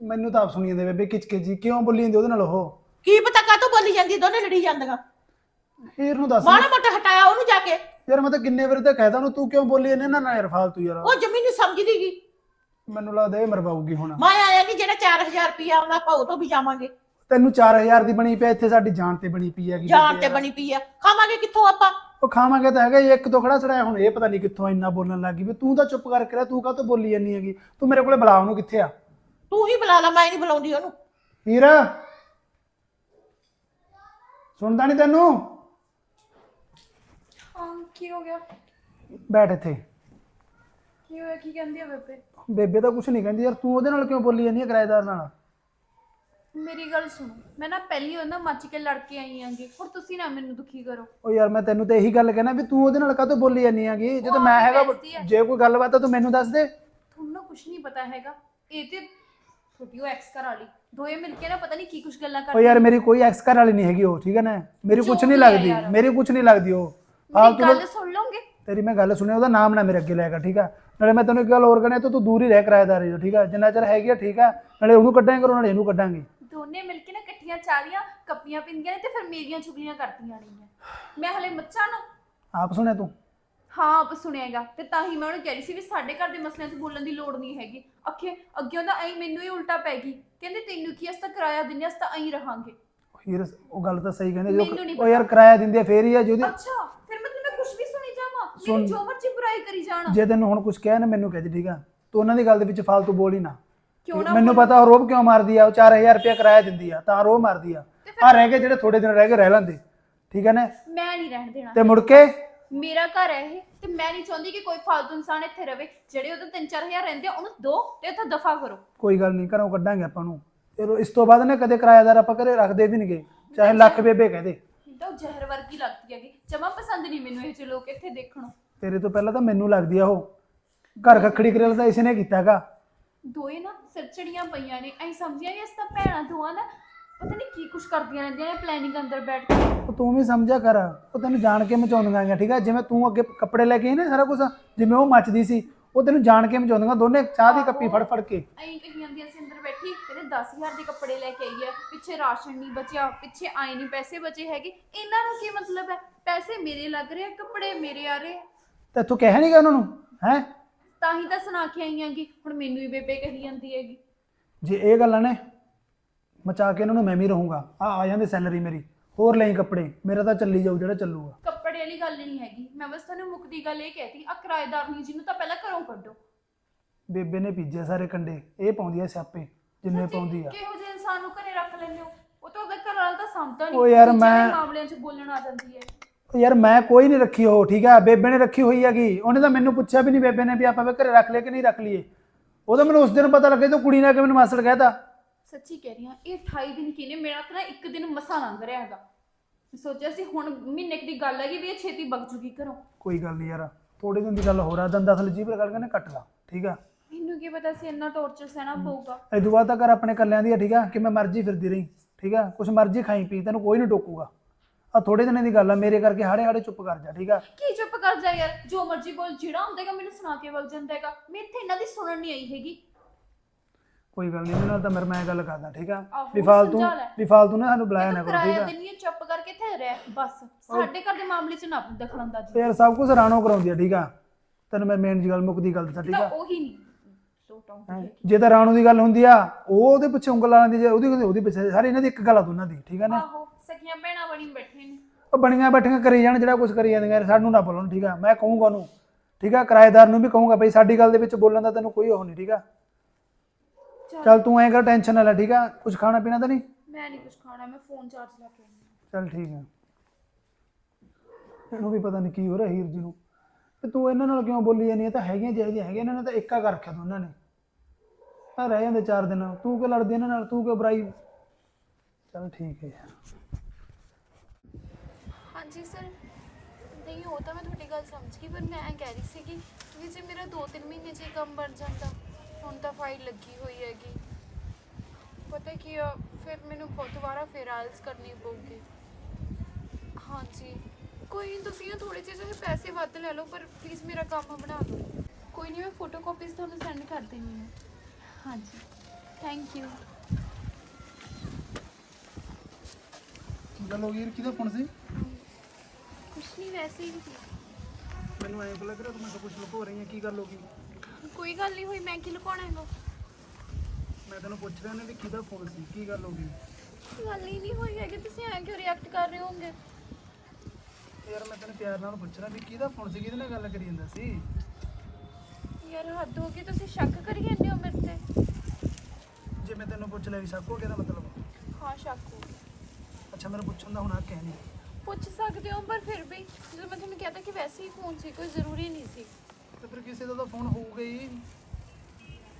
Speaker 1: ਮੈਨੂੰ ਤਾਂ ਆਪ ਸੁਣੀ ਜਾਂਦੇ ਬੇਬੇ ਕਿਚਕੇ ਜੀ ਕਿਉਂ ਬੋਲੀ ਜਾਂਦੀ ਉਹਦੇ ਨਾਲ ਉਹ?
Speaker 6: ਕੀ ਪਤਾ ਕਾਹਤੋਂ ਬੋਲੀ ਜਾਂਦੀ ਦੋਨੇ ਲੜੀ ਜਾਂਦੀਆਂ।
Speaker 1: ਹੀਰ ਨੂੰ ਦੱਸ।
Speaker 6: ਮਾੜਾ ਮੋਟਾ ਹਟਾਇਆ ਉਹਨੂੰ ਜਾ ਕੇ।
Speaker 1: ਯਾਰ ਮੈਂ ਤਾਂ ਕਿੰਨੇ ਵਾਰ ਤਾਂ ਕਹਿਦਾ ਉਹਨੂੰ ਤੂੰ ਕਿਉਂ ਬੋਲੀ ਜਾਂਦੇ ਨਾ ਨਾ ਯਾਰ ਫਾਲਤੂ ਯਾਰ।
Speaker 6: ਉਹ ਜ਼ਮੀਨ ਨਹੀਂ ਸਮਝਦੀ ਗੀ।
Speaker 1: ਮੈਨੂੰ ਲੱਗਦਾ ਇਹ ਮਰਵਾਉਗੀ ਹੁਣ।
Speaker 6: ਮੈਂ ਆਇਆ ਨਹੀਂ ਜਿਹੜਾ 4000 ਰੁਪਇਆ ਆਉਂਦਾ ਉਹ ਤੋਂ ਵੀ ਜਾਵਾਂਗੇ।
Speaker 1: ਤੈਨੂੰ 4000 ਦੀ ਬਣੀ ਪਈ ਇੱਥੇ ਸਾਡੀ ਜਾਨ ਤੇ ਬਣੀ ਪਈ ਹੈਗੀ
Speaker 6: ਜਾਨ ਤੇ ਬਣੀ ਪਈ ਆ। ਖਾਵਾਂਗੇ ਕਿੱਥੋਂ ਆਪਾਂ?
Speaker 1: ਉਹ ਖਾਵਾਂਗੇ ਤਾਂ ਹੈਗਾ ਇੱਕ ਤੋਂ ਖੜਾ ਛੜਾਇਆ ਹੁਣ ਇਹ ਪਤਾ ਨਹੀਂ ਕਿੱਥੋਂ ਇੰਨਾ ਬੋਲਣ ਲੱਗੀ ਵੀ ਤੂੰ ਤਾਂ ਚੁੱਪ ਕਰਕੇ ਰਹਿ ਤੂੰ ਕਾਹ ਤੋਂ ਬੋਲੀ ਜਾਂਦੀ ਹੈਗੀ? ਤੂੰ ਮੇਰੇ ਕੋਲੇ ਬੁਲਾ ਉਹਨੂੰ ਕਿੱਥੇ ਆ?
Speaker 6: ਤੂੰ ਹੀ ਬੁਲਾ ਲਾ ਮੈਂ ਨਹੀਂ ਬੁਲਾਉਂਦੀ ਉਹਨੂੰ।
Speaker 1: ਹੀਰਾ ਸੁਣਦਾ ਨਹੀਂ ਤੈਨੂੰ?
Speaker 2: ਹਾਂ ਕੀ ਹੋ ਗਿਆ?
Speaker 1: ਬੈਠ ਇੱਥੇ।
Speaker 2: ਕੀ ਹੋਇਆ ਕੀ ਕਹਿੰਦੀ ਆ ਬੇਬੇ?
Speaker 1: ਬੇਬੇ ਤਾਂ ਕੁਝ ਨਹੀਂ ਕਹਿੰਦੀ ਯਾਰ ਤੂੰ ਉਹਦੇ ਨਾਲ ਕਿਉਂ ਬੋਲੀ ਜਾਂਦੀ ਹੈ ਕਿਰਾਏਦਾਰ ਨਾਲ?
Speaker 2: ਮੇਰੀ ਗੱਲ ਸੁਣੋ ਮੈਂ ਨਾ ਪਹਿਲੀ ਉਹਨਾਂ ਮੱਚ ਕੇ ਲੜ ਕੇ ਆਈ ਆਂਗੀ। ਹੁਣ ਤੁਸੀਂ ਨਾ ਮੈਨੂੰ ਦੁਖੀ ਕਰੋ।
Speaker 1: ਉਹ ਯਾਰ ਮੈਂ ਤੈਨੂੰ ਤਾਂ ਇਹੀ ਗੱਲ ਕਹਿਣਾ ਵੀ ਤੂੰ ਉਹਦੇ ਨਾਲ ਕਾਹਤੋਂ ਬੋਲੀ ਜਾਂਦੀ ਹੈਗੀ ਜਦੋਂ
Speaker 2: ਉਹ
Speaker 1: ਮੈਂ
Speaker 2: ਆਪੇ
Speaker 1: ਹੈਗਾ। ਜੇ ਕੋਈ ਗੱਲਬਾਤ ਆ ਤੂੰ ਮੈਨੂੰ ਦੱਸ ਦੇ।
Speaker 2: ਤੁਹਾਨੂੰ ਕੁਝ ਨਹੀਂ ਪਤਾ ਹੈਗਾ। ਇਹ ਤੇ ਛੋਟੀ ਉਹ ਐਕਸ ਘਰ ਵਾਲੀ। ਦੋਏ ਮਿਲ ਕੇ ਨਾ ਪਤਾ ਨਹੀਂ ਕੀ ਕੁਝ ਗੱਲਾਂ
Speaker 1: ਉਹ
Speaker 2: ਕਰਦੇ
Speaker 1: ਯਾਰ ਮੇਰੀ ਕੋਈ ਐਕਸ ਘਰ ਵਾਲੀ ਨਹੀਂ ਹੈਗੀ ਉਹ ਠੀਕ ਹੈ ਨਾ? ਮੇਰੀ ਕੁਝ
Speaker 2: ਜੋ
Speaker 1: ਨਹੀਂ ਲੱਗਦੀ। ਮੇਰੀ ਕੁਝ ਨਹੀਂ ਲੱਗਦੀ ਉਹ।
Speaker 2: ਮੇਰੀ
Speaker 1: ਫਾਲਤੂ
Speaker 2: ਗੱਲ ਸੁਣ ਲਓਗੇ?
Speaker 1: ਤੇਰੀ ਮੈਂ ਗੱਲ ਸੁਣਿਆ ਉਹਦਾ ਨਾਮ ਨਾ ਮੇਰੇ ਅੱਗੇ ਲੈ ਕੇ ਠੀਕ ਆ? ਨਾਲੇ ਮੈਂ ਤੈਨੂੰ ਇੱਕ ਗੱਲ ਹੋਰ ਕਹਿਣੀ ਤੂੰ ਤੂੰ ਦੂਰ ਹੀ ਰਹਿ ਕਿਰਾਏਦਾਰੀ ਤੋਂ ਠੀਕ ਆ? ਜਿੰਨਾ ਚਿਰ ਹੈਗੀ ਆ ਠੀਕ ਆ। ਨਾਲੇ ਉਹਨੂੰ ਕੱਢਾਂਗੇ ਕਰੋ ਨਾਲੇ ਇਹਨੂੰ ਕੱਢਾਂਗੇ।
Speaker 2: ਦੋਨੇ ਮਿਲ ਕੇ ਨਾ ਇਕੱਠੀਆਂ ਚਾਲੀਆਂ ਕੱਪੀਆਂ ਪਿੰਦੀਆਂ ਨੇ ਤੇ ਫਿਰ ਮੇਰੀਆਂ ਚੁਗਲੀਆਂ ਕਰਦੀਆਂ ਰਹੀਆਂ। ਮੈਂ ਹਲੇ ਮੱਚਾ ਨਾ
Speaker 1: ਆਪ ਸੁਣਿਆ ਤੂੰ?
Speaker 2: ਹਾਂ ਆਪ ਸੁਣਿਆਗਾ। ਤੇ ਤਾਂ ਹੀ ਮੈਂ ਉਹਨੂੰ ਕਹਿ ਰਹੀ ਸੀ ਵੀ ਸਾਡੇ ਘਰ ਦੇ ਮਸਲਿਆਂ 'ਚ ਬੋਲਣ ਦੀ ਲੋੜ ਨਹੀਂ ਹੈਗੀ। ਅੱਖੇ ਅੱਗੇ ਉਹਦਾ ਐਂ ਮੈਨੂੰ ਹੀ ਉਲਟਾ ਪੈ ਗਈ। ਕਹਿੰਦੇ ਤੈਨੂੰ ਕੀ ਅਸ ਤਾਂ ਕਿਰਾਇਆ ਦਿੰਦੇ ਅਸ ਤਾਂ ਐਂ ਰਹਾਂਗੇ।
Speaker 1: ਹੀਰ ਉਹ ਗੱਲ ਤਾਂ ਸਹੀ ਕਹਿੰਦੇ
Speaker 2: ਮੈਨੂੰ ਨਹੀਂ
Speaker 1: ਜੋ ਉਹ ਯਾਰ ਕਿਰਾਇਆ ਦਿੰਦੇ ਆ ਫੇਰ ਹੀ ਆ ਜਿਹਦੀ
Speaker 2: ਅੱਛਾ ਫਿਰ ਮਤਲਬ ਮੈਂ ਕੁਝ ਵੀ ਸੁਣ। ਜੋ ਮਰਜ਼ੀ ਬੁਰਾਈ ਕਰੀ ਜਾਣ।
Speaker 1: ਜੇ ਤੈਨੂੰ ਹੁਣ ਕੁਝ ਕਹਿਣ ਮੈਨੂੰ ਕਹਿ ਦੇ ਠੀਕ ਆ? ਤੂੰ ਉਹਨਾਂ ਦੀ ਗੱਲ ਦੇ ਵਿੱਚ ਫਾਲਤੂ ਬੋਲ ਹੀ ਨਾ। ਮੈਨੂੰ ਪਤਾ ਉਹ ਰੋਬ ਕਿਉਂ ਮਾਰਦੀ ਆ ਉਹ 4000 ਰੁਪਏ ਕਿਰਾਇਆ ਦਿੰਦੀ ਆ ਤਾਂ ਰੋਬ ਮਾਰਦੀ ਆ। ਆ ਰਹਿ ਗਏ ਜਿਹੜੇ ਥੋੜੇ ਦਿਨ ਰਹਿ ਗਏ ਰਹਿ ਲੈਂਦੇ ਠੀਕ ਹੈ ਨਾ?
Speaker 2: ਮੈਂ ਨਹੀਂ ਰਹਿਣ ਦੇਣਾ।
Speaker 1: ਤੇ ਮੁੜ ਕੇ?
Speaker 2: ਮੇਰਾ ਘਰ ਹੈ ਇਹ ਤੇ ਮੈਂ ਨਹੀਂ ਚਾਹੁੰਦੀ ਕਿ ਕੋਈ ਫਾਲਤੂ ਇਨਸਾਨ ਇੱਥੇ ਰਵੇ ਜਿਹੜੇ ਉਹਦੇ 3-4000 ਰਹਿੰਦੇ ਆ, ਉਹਨੂੰ ਦੋ ਤੇ ਇੱਥੇ ਦਫਾ ਕਰੋ।
Speaker 1: ਕੋਈ ਗੱਲ ਨਹੀਂ ਘਰੋਂ ਕੱਢਾਂਗੇ ਆਪਾਂ ਨੂੰ ਫਿਰ ਇਸ ਤੋਂ ਬਾਅਦ ਨਾ ਕਦੇ ਕਿਰਾਏਦਾਰ ਆਪਾਂ ਘਰੇ ਰੱਖਦੇ ਵੀ ਨਹੀਂਗੇ ਚਾਹੇ ਲੱਖ ਬੇਬੇ ਕਹਦੇ
Speaker 2: ਇਹ ਵਰਗੀ ਲੱਗਦੀ ਹੈਗੀ। ਜਮਾ ਪਸੰਦ ਨਹੀਂ ਮੈਨੂੰ ਇਹ ਜਿਹੇ ਲੋਕ ਇੱਥੇ ਦੇਖਣੋਂ।
Speaker 1: ਤੇਰੇ ਤੋਂ ਪਹਿਲਾਂ ਤਾਂ ਮੈਨੂੰ ਲੱਗਦੀ ਆ ਉਹ। ਘਰ ਖੱਖੜੀ ਕਰੇਲ ਤਾਂ ਇਸੇ ਨੇ ਕੀਤਾਗਾ।
Speaker 2: ਦੋਏ ਨਾ ਸਿਰਚੜੀਆਂ ਪਈਆਂ ਨੇ। ਐਂ ਸਮਝਿਆ ਵੀ ਅਸ ਤਾਂ ਭੈਣਾਂ ਦੋਆਂ ਨਾ ਪਤਾ ਨਹੀਂ ਕੀ ਕੁਛ ਕਰਦੀਆਂ ਰਹਿੰਦੀਆਂ ਨੇ ਪਲੈਨਿੰਗ ਅੰਦਰ ਬੈਠ ਕੇ।
Speaker 1: ਉਹ ਤੂੰ ਵੀ ਸਮਝਿਆ ਕਰ। ਉਹ ਤੈਨੂੰ ਜਾਣ ਕੇ ਮਚਾਉਂਦੀਆਂ ਗੀਆਂ ਠੀਕ ਆ? ਜਿਵੇਂ ਤੂੰ ਅੱਗੇ ਕੱਪੜੇ ਲੈ ਕੇ ਆਈ ਨਾ ਸਾਰਾ ਕੁਝ ਜਿਵੇਂ ਉਹ ਮੱਚਦੀ ਸੀ ਉਹ ਤੈਨੂੰ ਜਾਣ ਕੇ ਮਚਾਉਂਦੀਆਂ ਦੋਨੇ ਚਾਹ ਦੀ ਕੱਪੀ ਫੜ ਫੜ ਕੇ।
Speaker 2: ਐਂ ਕਹੀ ਜਾਂਦੀਆਂ ਸੀ ਅੰਦਰ 10000 ਦੇ ਕੱਪੜੇ ਲੈ ਕੇ ਆਈ ਹੈ ਪਿੱਛੇ ਰਾਸ਼ਨ ਨਹੀਂ ਬਚਿਆ ਪਿੱਛੇ ਆਏ ਨਹੀਂ ਪੈਸੇ ਬਚੇ ਹੈਗੇ। ਇਹਨਾਂ ਨੂੰ ਕੀ ਮਤਲਬ ਹੈ? ਪੈਸੇ ਮੇਰੇ ਲੱਗ ਰਹੇ ਆ ਕੱਪੜੇ ਮੇਰੇ ਆ ਰਹੇ ਆ।
Speaker 1: ਤੇ ਤੂੰ ਕਹਿ ਨਹੀਂ ਗਿਆ ਉਹਨਾਂ ਨੂੰ ਹੈ?
Speaker 2: ਤਾਂ ਹੀ ਤਾਂ ਸੁਣਾ ਕੇ ਆਈ ਆਂਗੀ ਹੁਣ ਮੈਨੂੰ ਹੀ ਬੇਬੇ ਕਹੀ ਜਾਂਦੀ ਹੈਗੀ।
Speaker 1: ਜੇ ਇਹ ਗੱਲਾਂ ਨੇ ਮਚਾ ਕੇ ਇਹਨਾਂ ਨੂੰ ਮੈਂ ਵੀ ਰਹੂੰਗਾ। ਆ ਆ ਜਾਂਦੇ ਸੈਲਰੀ ਮੇਰੀ ਹੋਰ ਲਈ ਕੱਪੜੇ ਮੇਰਾ ਤਾਂ ਚੱਲੀ ਜਾਊ ਜਿਹੜਾ ਚੱਲੂਗਾ।
Speaker 2: ਕੱਪੜੇ ਵਾਲੀ ਗੱਲ ਨਹੀਂ ਹੈਗੀ ਮੈਂ ਬਸ ਤੁਹਾਨੂੰ ਮੁੱਕਦੀ ਗੱਲ ਇਹ ਕਹਿਤੀ ਆ ਕਿਰਾਏਦਾਰ ਨਹੀਂ ਜਿਹਨੂੰ ਤਾਂ ਪਹਿਲਾਂ ਘਰੋਂ ਕੱਢੋ।
Speaker 1: ਬੇਬੇ ਨੇ ਪੀਜੇ ਸਾਰੇ ਕੰਡੇ ਇਹ ਪਾਉਂਦੀ ਆ ਸਿਆਪੇ। ਜਿੰਨੇ ਪਾਉਂਦੀ ਆ।
Speaker 2: ਕਿਹੋ ਜਿਹੇ ਇਨਸਾਨ ਨੂੰ ਘਰੇ ਰੱਖ ਲੈਂਦੇ ਹੋ? ਉਹ ਤਾਂ ਉਹਦਾ ਘਰ ਵਾਲਾ ਤਾਂ ਸਮਝਦਾ ਨਹੀਂ
Speaker 1: ਉਹ ਯਾਰ
Speaker 2: ਦੂਜਿਆਂ ਦੇ
Speaker 1: ਮੈਂ-
Speaker 2: ਮਾਮਲਿਆਂ 'ਚ ਬੋਲਣ ਆ ਜਾਂਦੀ ਹੈ।
Speaker 1: ਉਹ ਯਾਰ ਮੈਂ ਕੋਈ ਨਹੀਂ ਰੱਖੀ ਉਹ ਠੀਕ ਆ? ਬੇਬੇ ਨੇ ਰੱਖੀ ਹੋਈ ਹੈਗੀ। ਉਹਨੇ ਤਾਂ ਮੈਨੂੰ ਪੁੱਛਿਆ ਵੀ ਨਹੀਂ ਬੇਬੇ ਨੇ ਵੀ ਆਪਾਂ ਵੀ ਘਰੇ ਰੱਖ ਲਈਏ ਕਿ ਨਹੀਂ ਰੱਖ ਲਈਏ। ਉਹ ਤਾਂ ਮੈਨੂੰ ਉਸ ਦਿਨ ਪਤਾ ਲੱਗਿਆ ਤੂੰ ਕੁੜੀ ਨੇ ਆ ਕੇ ਮੈਨੂੰ ਮਾਸੜ ਕਹਿਤਾ।
Speaker 2: ਸੱਚੀ ਕਹਿ ਰਹੀ ਹਾਂ ਇਹ 28 ਦਿਨ ਕਿਨੇ ਮੇਰਾ ਤਾਂ ਨਾ ਇੱਕ ਦਿਨ ਮਸਾ ਲੰਘ ਰਿਹਾ ਹੈਗਾ। ਮੈਂ ਸੋਚਿਆ ਸੀ ਹੁਣ ਮਹੀਨੇ ਕੁ ਦੀ ਗੱਲ ਹੈਗੀ ਵੀ ਇਹ ਛੇਤੀ ਬਗ ਜੂਗੀ ਘਰੋਂ।
Speaker 1: ਕੋਈ ਗੱਲ ਨਹੀਂ ਯਾਰ ਥੋੜੇ ਦਿਨ ਦੀ ਗੱਲ ਹੋ ਰਹਾ ਦੰਦਾਂ ਥਲੇ ਜੀਭ ਲਗਾ ਕੇ ਕੱਟ ਲਾ ਠੀਕ ਆ?
Speaker 2: ਮੈਨੂੰ ਕੀ ਪਤਾ ਸੀ ਇੰਨਾ ਟੌਰਚਰ ਸਹਿਣਾ ਪਊਗਾ।
Speaker 1: ਤੋਂ ਬਾਅਦ ਤਾਂ ਕਰ ਆਪਣੇ ਕੱਲਿਆਂ ਦੀ ਆ ਠੀਕ ਆ? ਕਿ ਮੈਂ ਮਰਜ਼ੀ ਫਿਰਦੀ ਰਹੀ ਠੀਕ ਆ? ਕੁਛ ਮਰਜ਼ੀ ਖਾਈ ਪੀ ਤੈਨੂੰ ਕੋਈ ਨਹੀਂ ਟੋਕੂਗਾ। ਆ ਥੋੜੇ ਦਿਨਾਂ ਦੀ ਗੱਲ ਆ ਮੇਰੇ ਕਰਕੇ ਹਾੜੇ ਹਾੜੇ ਚੁੱਪ ਕਰ ਜਾ ਠੀਕ ਆ?
Speaker 2: ਕੀ ਚੁੱਪ ਕਰ ਜਾ ਯਾਰ? ਜੋ ਮਰਜ਼ੀ ਬੋਲ ਜਿਹੜਾ ਹੁੰਦਾਗਾ ਮੈਨੂੰ ਸੁਣਾ ਕੇ ਵਗ ਜਾਂਦਾ ਹੈਗਾ। ਮੈਂ ਇੱਥੇ ਇਹਨਾਂ ਦੀ ਸੁਣਨ ਨਹੀਂ ਆਈ ਹੈਗੀ।
Speaker 1: ਕੋਈ ਗੱਲ ਨਹੀਂ ਇਹਦੇ ਨਾਲ ਤਾਂ ਮੇਰੇ ਮੈਂ ਗੱਲ ਕਰਦਾ ਠੀਕ ਆ?
Speaker 2: ਆਹੋ,
Speaker 1: ਵੀ ਫਾਲਤੂ
Speaker 2: ਸਮਝਾ ਲੈ।
Speaker 1: ਵੀ ਫਾਲਤੂ ਨਾ ਸਾਨੂੰ ਬੁਲਾਇਆ ਨਾ
Speaker 2: ਤੂੰ
Speaker 1: ਕਰੋ ਠੀਕ
Speaker 2: ਕਿਰਾਇਆ
Speaker 1: ਆ
Speaker 2: ਦਿੰਨੀ ਹੈ ਚੁੱਪ ਕਰਕੇ ਇੱਥੇ ਰਹਿ ਬਸ। ਸਾਡੇ ਘਰ ਦੇ ਮਾਮਲੇ 'ਚ ਨਾ ਦਖਲ ਅੰਦਾਜ਼ੀ।
Speaker 1: ਯਾਰ ਸਭ ਕੁਝ ਰਾਣੋ ਕਰਾਉਂਦੀ ਆ ਠੀਕ ਆ? ਤੈਨੂੰ ਮੈਂ ਮੇਨ ਜੀ ਗੱਲ ਮੁੱਕਦੀ ਗੱਲ ਦੱਸਾਂ ਠੀਕ
Speaker 2: ਤਾਂ
Speaker 1: ਆ
Speaker 2: ਉਹੀ ਨਹੀਂ ਹੈਗੀ।
Speaker 1: ਜੇ ਤਾਂ ਰਾਣੋ ਦੀ ਗੱਲ ਹੁੰਦੀ ਆ ਉਹ ਉਹਦੇ ਪਿੱਛੇ ਉਂਗਲ ਲਾਉਂਦੀ ਜੇ ਉਹਦੀ ਉਹਦੇ ਪਿੱਛੇ ਸਾਰੇ ਇਹਨਾਂ ਦੀ ਇੱਕ ਗੱਲ ਆ ਦੋਨਾਂ ਦੀ ਠੀਕ ਆ ਨਾ?
Speaker 2: ਆਹੋ ਸਖੀਆਂ ਭੈਣਾਂ ਬਣੀ ਬੈਠੇ ਨੇ।
Speaker 1: ਉਹ ਬਣੀਆਂ ਬੈਠੀਆਂ ਕਰੀ ਜਾਣ ਜਿਹੜਾ ਕੁਝ ਕਰੀ ਜਾਂਦੀਆਂ ਸਾਨੂੰ ਨਾ ਬੋਲਣ ਠੀਕ ਆ? ਮੈਂ ਕਹੂੰਗਾ ਉਹਨੂੰ ਠੀਕ ਆ? ਕਿਰਾਏਦਾਰ ਨੂੰ ਵੀ ਕਹੂੰਗਾ ਬਈ ਸਾਡੀ ਗੱਲ ਦੇ ਵਿੱਚ ਬੋਲਣ ਦਾ ਤੈਨੂੰ ਕੋਈ ਉਹ ਨਹੀਂ ਠੀਕ ਆ?
Speaker 2: ਚੱਲ।
Speaker 1: ਤੂੰ ਐਂ ਕਰ ਟੈਨਸ਼ਨ ਨਾ ਲੈ ਠੀਕ ਆ? ਕੁਝ ਖਾਣਾ ਪੀਣਾ ਤਾਂ ਨਹੀਂ?
Speaker 2: ਮੈਂ ਨਹੀਂ ਕੁਝ ਖਾਣਾ ਮੈਂ ਫੋਨ ਚਾਰਜ ਲਾ ਕੇ ਆਉਂਦੀ ਹਾਂ।
Speaker 1: ਚੱਲ ਠੀਕ ਆ। ਇਹਨੂੰ ਵੀ ਪਤਾ ਨਹੀਂ ਕੀ ਹੋ ਰਿਹਾ ਹੀਰ ਜੀ ਨੂੰ। ਤੇ ਤੂੰ ਇਹਨਾਂ ਨਾਲ ਕਿਉਂ ਬੋਲੀ ਜਾਂਦੀ ਹੈ ਤਾਂ ਹੈਗੀਆਂ ਜਿਹੜੀਆਂ ਹੈਗੀਆਂ ਇਹਨਾਂ ਨੇ ਤਾਂ ਇੱਕਾ ਕਰ ਰੱਖਿਆ ਦੋਨਾਂ ਨੇ। ਆ ਰਹਿ ਜਾਂਦੇ ਚਾਰ ਦਿਨ। ਤੂੰ ਕਿਉਂ ਲੜਦੀ ਇਹਨਾਂ ਨਾਲ? ਤੂੰ ਕਿਉਂ ਬੁਰਾਈ? ਚੱਲ ਠੀਕ ਹੈ। ਯਾਰ
Speaker 2: ਹਾਂਜੀ ਸਰ। ਨਹੀਂ, ਉਹ ਤਾਂ ਮੈਂ ਤੁਹਾਡੀ ਗੱਲ ਸਮਝ ਗਈ, ਪਰ ਮੈਂ ਐਂ ਕਹਿ ਰਹੀ ਸੀਗੀ ਕਿ ਜੇ ਮੇਰਾ 2-3 ਮਹੀਨੇ 'ਚ ਇਹ ਕੰਮ ਬਣ ਜਾਂਦਾ, ਹੁਣ ਤਾਂ ਫਾਈਲ ਲੱਗੀ ਹੋਈ ਹੈਗੀ। ਪਤਾ ਕੀ ਆ, ਫਿਰ ਮੈਨੂੰ ਬਹੁਤ ਦੁਬਾਰਾ ਫਿਰ ਆਇਲਸ ਕਰਨੀ ਪਊਗੀ। ਹਾਂਜੀ। ਕੋਈ ਨਹੀਂ ਤੁਸੀਂ ਨਾ ਥੋੜੇ ਜਿਹੇ ਜਿਹੇ ਪੈਸੇ ਵੱਧ ਲੈ ਲਓ, ਪਰ ਪਲੀਜ਼ ਮੇਰਾ ਕੰਮ ਬਣਾ ਦਿਓ। ਕੋਈ ਨਹੀਂ ਮੈਂ ਫੋਟੋਕਾਪੀਜ਼ ਤੁਹਾਨੂੰ ਸੈਂਡ ਕਰ ਦੇਣੀ ਹੈ। ਹਾਂਜੀ। ਥੈਂਕ ਯੂ
Speaker 1: ਗੱਲ ਹੋ ਗਈ? ਕਿਹਦਾ ਫੋਨ ਸੀ?
Speaker 2: ਕੁਛ ਨਹੀਂ ਵੈਸੇ ਹੀ ਸੀ।
Speaker 1: ਮੈਨੂੰ ਐਂ ਲੱਗ ਰਿਹਾ ਤੂੰ ਮੈਨੂੰ ਕੁਝ ਲੁਕੋ ਰਹੀ ਹੈ ਕੀ ਗੱਲ ਹੋ ਗਈ?
Speaker 2: ਕੋਈ ਗੱਲ ਨਹੀਂ ਹੋਈ ਮੈਂ ਕੀ ਲੁਕਾਉਣਾ ਹੈਗਾ
Speaker 1: ਮੈਂ ਤੈਨੂੰ ਪੁੱਛ ਰਿਹਾ ਨੇ ਵੀ ਕਿਹਦਾ ਫੋਨ ਸੀ। ਕੀ ਗੱਲ ਹੋ ਗਈ?
Speaker 2: ਗੱਲ ਹੀ ਨਹੀਂ ਹੋਈ ਹੈਗੀ ਤੁਸੀਂ ਐਂ ਕਿਉਂ ਰਿਐਕਟ ਕਰ ਰਹੇ ਹੋਗੇ
Speaker 1: ਯਾਰ ਮੈਂ ਤੈਨੂੰ ਪਿਆਰ ਨਾਲ ਪੁੱਛ ਰਿਹਾ ਵੀ ਕਿਹਦਾ ਫੋਨ ਸੀ ਕਿਹਦੇ ਨਾਲ ਗੱਲ ਕਰੀ ਜਾਂਦਾ ਸੀ?
Speaker 2: ਯਾਰ ਹੱਦ ਹੋ ਗਈ ਤੁਸੀਂ ਸ਼ੱਕ ਕਰੀ ਜਾਂਦੇ ਹੋ ਮੇਰੇ ਤੇ।
Speaker 1: ਮੈਂ ਤੈਨੂੰ ਪੁੱਛ ਲਿਆ ਵੀ ਸ਼ੱਕ ਹੋ ਗਿਆ ਦਾ ਮਤਲਬ?
Speaker 2: ਹਾਂ ਸ਼ੱਕ ਹੋ ਗਿਆ।
Speaker 1: ਅੱਛਾ ਮੇਰਾ ਪੁੱਛਣ ਦਾ ਹੁਣ ਹੱਕ ਹੈ ਨਹੀਂ।
Speaker 2: ਪੁੱਛ ਸਕਦੇ ਹੋ ਪਰ ਫਿਰ ਵੀ ਜਦੋਂ ਮੈਂ ਤੁਹਾਨੂੰ ਕਹਤਾ ਕਿ ਵੈਸੇ ਹੀ ਫੋਨ ਸੀ ਕੋਈ ਜ਼ਰੂਰੀ ਨਹੀਂ ਸੀ।
Speaker 1: ਤੇ ਫਿਰ ਕਿਸੇ ਦਾ ਤਾਂ ਫੋਨ ਹੋਊਗਾ ਹੀ।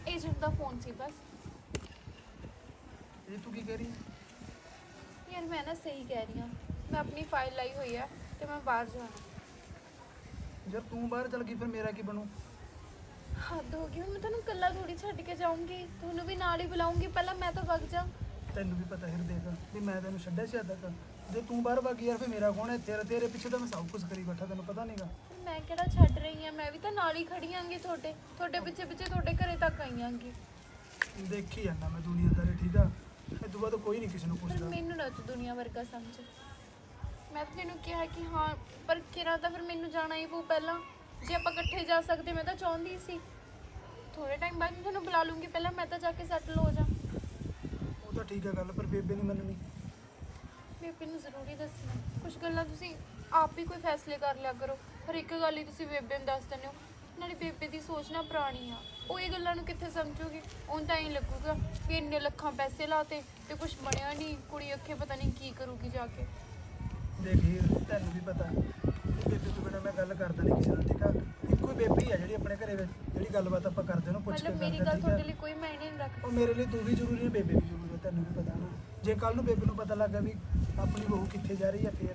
Speaker 2: ਏਜੰਟ ਦਾ ਫੋਨ ਸੀ ਬਸ।
Speaker 1: ਇਹ ਤੂੰ ਕੀ ਕਹਿ ਰਹੀ ਹੈ?
Speaker 2: ਯਾਰ ਮੈਂ ਨਾ ਸਹੀ ਕਹਿ ਰਹੀ ਹਾਂ। ਮੈਂ ਆਪਣੀ ਫਾਈਲ ਲਾਈ ਹੋਈ ਹੈ ਤੇ ਮੈਂ ਬਾਹਰ ਜਾਣਾ।
Speaker 1: ਯਾਰ ਤੂੰ ਬਾਹਰ ਚਲ ਗਈ ਫਿਰ ਮੇਰਾ ਕੀ ਬਣੂ?
Speaker 2: ਹੱਦ ਹੋ ਗਈ ਮੈਂ ਤੁਹਾਨੂੰ ਇਕੱਲਾ ਥੋੜੀ ਛੱਡ ਕੇ ਜਾਊਂਗੀ ਤੁਹਾਨੂੰ ਵੀ ਨਾਲ ਹੀ ਬੁਲਾਉਂਗੀ ਪਹਿਲਾਂ ਮੈਂ ਤਾਂ ਵਗ ਜਾ।
Speaker 1: ਤੈਨੂੰ ਵੀ ਪਤਾ ਹਿਰ ਦੇਖ ਵੀ ਮੈਂ ਤੈਨੂੰ ਛੱਡਿਆ ਸੀ ਅੱਜ ਤੱਕ। ਜੇ ਤੂੰ ਬਾਹਰ ਵਗ ਯਾਰ ਫਿਰ ਮੇਰਾ ਕੌਣ ਹੈ? ਤੇਰੇ ਤੇਰੇ ਪਿੱਛੇ ਤਾਂ ਮੈਂ ਸਭ ਕੁਝ ਕਰੀ ਬੈਠਾ ਤੈਨੂੰ ਪਤਾ ਨਹੀਂਗਾ
Speaker 2: ਫਿਰ ਮੈਂ ਕਿਹੜਾ ਛੱਡ ਰਹੀ ਹਾਂ? ਮੈਂ ਵੀ ਤਾਂ ਨਾਲ ਹੀ ਖੜੀ ਆਂਗੀ ਤੁਹਾਡੇ ਤੁਹਾਡੇ ਪਿੱਛੇ ਪਿੱਛੇ ਤੁਹਾਡੇ ਘਰੇ ਤੱਕ ਆਈ ਆਂਗੀ।
Speaker 1: ਦੇਖੀ ਜਾਂਦਾ ਮੈਂ ਦੁਨੀਆਦਾਰੀ ਠੀਕ ਆ? ਇਹ ਤੋਂ ਬਾਅਦ ਕੋਈ ਨਹੀਂ ਕਿਸੇ ਨੂੰ
Speaker 2: ਪਰ
Speaker 1: ਪੁੱਛਦਾ।
Speaker 2: ਮੈਨੂੰ ਨਾ ਤੂੰ ਦੁਨੀਆ ਵਰਗਾ ਸਮਝ। ਮੈਂ ਤਾਂ ਤੈਨੂੰ ਕਿਹਾ ਕਿ ਹਾਂ ਪਰ ਕਿਰਾ ਤਾਂ ਫਿਰ ਮੈਨੂੰ ਜਾਣਾ ਹੀ ਪਊ ਪਹਿਲਾਂ। ਜੇ ਆਪਾਂ ਇਕੱਠੇ ਜਾ ਸਕਦੇ ਮੈਂ ਤਾਂ ਚਾਹੁੰਦੀ ਸੀ। ਥੋੜੇ ਟਾਈਮ ਬਾਅਦ ਮੈਂ ਤੁਹਾਨੂੰ ਬੁਲਾ ਲੂੰਗੀ ਪਹਿਲਾਂ ਮੈਂ ਤਾਂ ਜਾ ਕੇ ਸੈਟਲ ਹੋ ਜਾ।
Speaker 1: ਉਹ ਤਾਂ ਠੀਕ ਆ ਗੱਲ ਪਰ ਬੇਬੇ ਨਹੀਂ ਮੰਨਣੀ।
Speaker 2: ਬੇਬੇ ਨੂੰ ਜ਼ਰੂਰੀ ਦੱਸਣਾ। ਕੁਝ ਗੱਲਾਂ ਤੁਸੀਂ ਆਪ ਹੀ ਕੋਈ ਫੈਸਲੇ ਕਰ ਲਿਆ ਕਰੋ। ਹਰ ਇੱਕ ਗੱਲ ਹੀ ਤੁਸੀਂ ਬੇਬੇ ਨੂੰ ਦੱਸ ਦਿੰਦੇ ਹੋ ਨਾਲੇ ਬੇਬੇ ਦੀ ਸੋਚ ਨਾ ਪੁਰਾਣੀ ਆ। ਉਹ ਇਹ ਗੱਲਾਂ ਨੂੰ ਕਿੱਥੇ ਸਮਝੂਗੀ? ਉਹਨੂੰ ਤਾਂ ਹੀ ਲੱਗੂਗਾ ਕਿ ਇੰਨੇ ਲੱਖਾਂ ਪੈਸੇ ਲਾਤੇ ਤੇ ਕੁਝ ਬਣਿਆ ਨਹੀਂ ਕੁੜੀ ਅੱਖੇ ਪਤਾ ਨਹੀਂ ਕੀ ਕਰੂਗੀ ਜਾ ਕੇ।
Speaker 1: ਦੇਖ ਹੀਰ ਤੈਨੂੰ ਵੀ ਪਤਾ। ਬੇਬੇ ਤੋਂ ਬਿਨਾਂ ਮੈਂ ਗੱਲ ਕਰਦਾ ਨਹੀਂ ਕਿਸੇ ਨਾਲ ਠੀਕ ਆ? ਇੱਕੋ ਹੀ ਬੇਬੀ ਆ ਜਿਹੜੀ ਆਪਣੇ ਘਰੇ ਵਿੱਚ ਜਿਹੜੀ ਗੱਲਬਾਤ ਆਪਾਂ ਕਰਦੇ ਉਹਨੂੰ ਪੁੱਛ ਕੇ
Speaker 2: ਮਤਲਬ ਮੇਰੀ ਗੱਲ ਤੁਹਾਡੇ ਲਈ ਕੋਈ ਮਾਇਨੇ ਨਹੀਂ ਰੱਖਦੀ।
Speaker 1: ਉਹ ਮੇਰੇ ਲਈ ਤੂੰ ਵੀ ਜ਼ਰੂਰੀ ਹੈ ਬੇਬੇ ਵੀ ਜ਼ਰੂਰੀ ਹੈ ਤੈਨੂੰ ਵੀ ਪਤਾ ਨਾ। ਜੇ ਕੱਲ ਨੂੰ ਬੇਬੇ ਨੂੰ ਪਤਾ ਲੱਗਾ ਵੀ ਆਪਣੀ ਬਹੂ ਕਿੱਥੇ ਜਾ ਰਹੀ ਹੈ ਫੇਰ?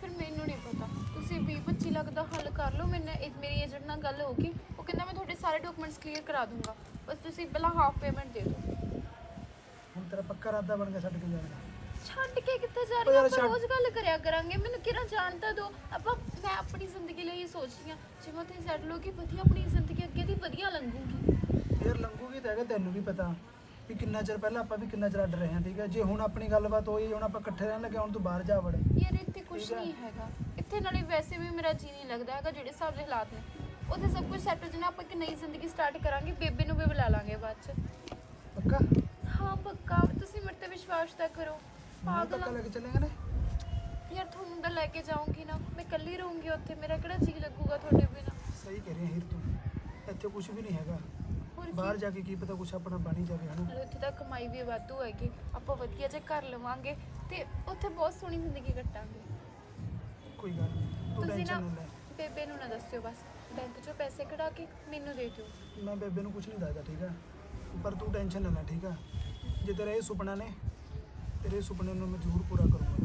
Speaker 2: ਫਿਰ ਮੈਨੂੰ ਨਹੀਂ ਪਤਾ। ਤੁਸੀਂ 20 25 ਲੱਖ ਦਾ ਹੱਲ ਕਰ ਲਓ ਮੈਨੇ ਇੱਕ ਮੇਰੀ ਏਜੰਟ ਨਾਲ ਗੱਲ ਹੋ ਗਈ। ਉਹ ਕਹਿੰਦਾ ਮੈਂ ਤੁਹਾਡੇ ਸਾਰੇ ਡਾਕੂਮੈਂਟਸ ਕਲੀਅਰ ਕਰਾ ਦੂੰਗਾ। ਬਸ ਤੁਸੀਂ ਪਹਿਲਾਂ ਹਾਫ ਪੇਮੈਂਟ ਦੇ ਦਿਓ।
Speaker 1: ਹੁਣ ਤੇਰਾ ਪੱਕਾ ਇਰਾਦਾ ਬਣ ਗਿਆ ਛੱਡ ਕੇ ਜਾਣ
Speaker 2: ਛੱਡ ਕੇ ਕਿੱਥੇ ਜਾ ਰਹੀ
Speaker 1: ਯਾਰ
Speaker 2: ਆਪਾਂ ਰੋਜ਼ ਗੱਲ ਕਰਿਆ ਕਰਾਂਗੇ ਮੈਨੂੰ ਕਿਹੜਾ ਜਾਣਦਾ ਦੋ ਆਪਾਂ ਮੈਂ ਆਪਣੀ ਜ਼ਿੰਦਗੀ ਲਈ ਇਹ ਸੋਚਦੀ ਹਾਂ ਜੇ ਮੈਂ ਉੱਥੇ ਸੈਟਲ ਹੋ ਕੇ ਵਧੀਆ ਆਪਣੀ ਜ਼ਿੰਦਗੀ ਅੱਗੇ ਦੀ ਵਧੀਆ ਲੰਘੂਗੀ।
Speaker 1: ਫੇਰ ਲੰਘੂਗੀ ਤਾਂ ਹੈਗਾ ਤੈਨੂੰ ਵੀ ਪਤਾ ਵੀ ਕਿੰਨਾ ਚਿਰ ਪਹਿਲਾਂ ਆਪਾਂ ਵੀ ਕਿੰਨਾ ਚਿਰ ਅੱਡ ਰਹੇ ਹਾਂ ਠੀਕ ਹੈ? ਜੇ ਹੁਣ ਆਪਣੀ ਗੱਲਬਾਤ ਹੋਈ ਹੁਣ ਆਪਾਂ ਇਕੱਠੇ ਰਹਿਣ ਲੱਗੇ ਹੁਣ ਤੂੰ ਬਾਹਰ ਜਾ ਵੜ।
Speaker 2: ਯਾਰ ਇੱਥੇ ਕੁਝ
Speaker 1: ਠੀਕ ਆ।
Speaker 2: ਨਹੀਂ ਹੈਗਾ। ਇੱਥੇ ਨਾਲੇ ਵੈਸੇ ਵੀ ਮੇਰਾ ਜੀ ਨਹੀਂ ਲੱਗਦਾ ਹੈਗਾ ਜਿਹੜੇ ਹਿਸਾਬ ਦੇ ਹਾਲਾਤ ਨੇ। ਉੱਥੇ ਸਭ ਕੁਝ ਸੈਟਲ ਜਨਾ ਆਪਾਂ ਇੱਕ ਨਈ ਜ਼ਿੰਦਗੀ ਸਟਾਰਟ ਕਰਾਂਗੇ ਬੇਬੇ ਨੂੰ ਵੀ ਬੁਲਾ ਲਾਂਗੇ ਬਾਅਦ ਚ।
Speaker 1: ਪੱਕਾ?
Speaker 2: ਹਾਂ ਪੱਕਾ। ਤੁਸੀਂ ਮੇਰੇ ਤੇ ਵਿਸ਼ਵਾਸ ਤਾਂ ਕਰੋ। ਪਾਗਲ
Speaker 1: ਪੱਕਾ
Speaker 2: ਆ।
Speaker 1: ਲੈ ਕੇ ਚੱਲੇਗਾ ਨੇ?
Speaker 2: ਯਾਰ ਤੁਹਾਨੂੰ ਤਾਂ ਲੈ ਕੇ ਜਾਊਂਗੀ ਨਾ। ਮੈਂ ਇਕੱਲੀ ਰਹੂੰਗੀ ਉੱਥੇ। ਮੇਰਾ ਕਿਹੜਾ ਜੀ ਲੱਗੂਗਾ ਤੁਹਾਡੇ ਬਿਨਾ?
Speaker 1: ਸਹੀ ਕਹਿ ਰਹੀ ਹੈ ਹੀਰ ਤੂੰ। ਇੱਥੇ ਕੁਝ ਵੀ ਨਹੀਂ ਹੈਗਾ।
Speaker 2: ਹੋਰ
Speaker 1: ਬਾਹਰ ਜਾ ਕੇ ਕੀ ਪਤਾ ਕੁਝ ਆਪਣਾ ਬਣ ਹੀ ਜਾਵੇ ਹਨਾ?
Speaker 2: ਨਾਲੇ ਉੱਥੇ ਤਾਂ ਕਮਾਈ ਵੀ ਵਾਧੂ ਹੈਗੀ। ਆਪਾਂ ਵਧੀਆ ਜਿਹਾ ਘਰ ਲਵਾਂਗੇ ਤੇ ਉੱਥੇ ਬਹੁਤ ਸੋਹਣੀ ਜ਼ਿੰਦਗੀ ਕੱਟਾਂਗੇ।
Speaker 1: ਕੋਈ ਗੱਲ ਨਹੀਂ। ਤੂੰ
Speaker 2: ਤੁਸੀਂ ਨਾ
Speaker 1: ਟੈਨਸ਼ਨ ਨਾ ਲੈ।
Speaker 2: ਬੇਬੇ ਨੂੰ ਨਾ ਦੱਸਿਓ ਬਸ। ਬੈਂਕ 'ਚੋਂ ਪੈਸੇ ਕਢਾ ਕੇ ਮੈਨੂੰ ਦੇ ਦਿਓ।
Speaker 1: ਮੈਂ ਬੇਬੇ ਨੂੰ ਕੁਝ ਨਹੀਂ ਦੱਸਦਾ ਠੀਕ ਆ? ਪਰ ਤੂੰ ਟੈਨਸ਼ਨ ਨਾ ਲੈ ਠੀਕ ਆ? ਜੇ ਤੇਰਾ ਇਹ ਸੁਪਨਾ ਨੇ ਤੇਰੇ ਸੁਪਨੇ ਨੂੰ ਮੈਂ ਜ਼ਰੂਰ ਪੂਰਾ ਕਰੂੰਗਾ।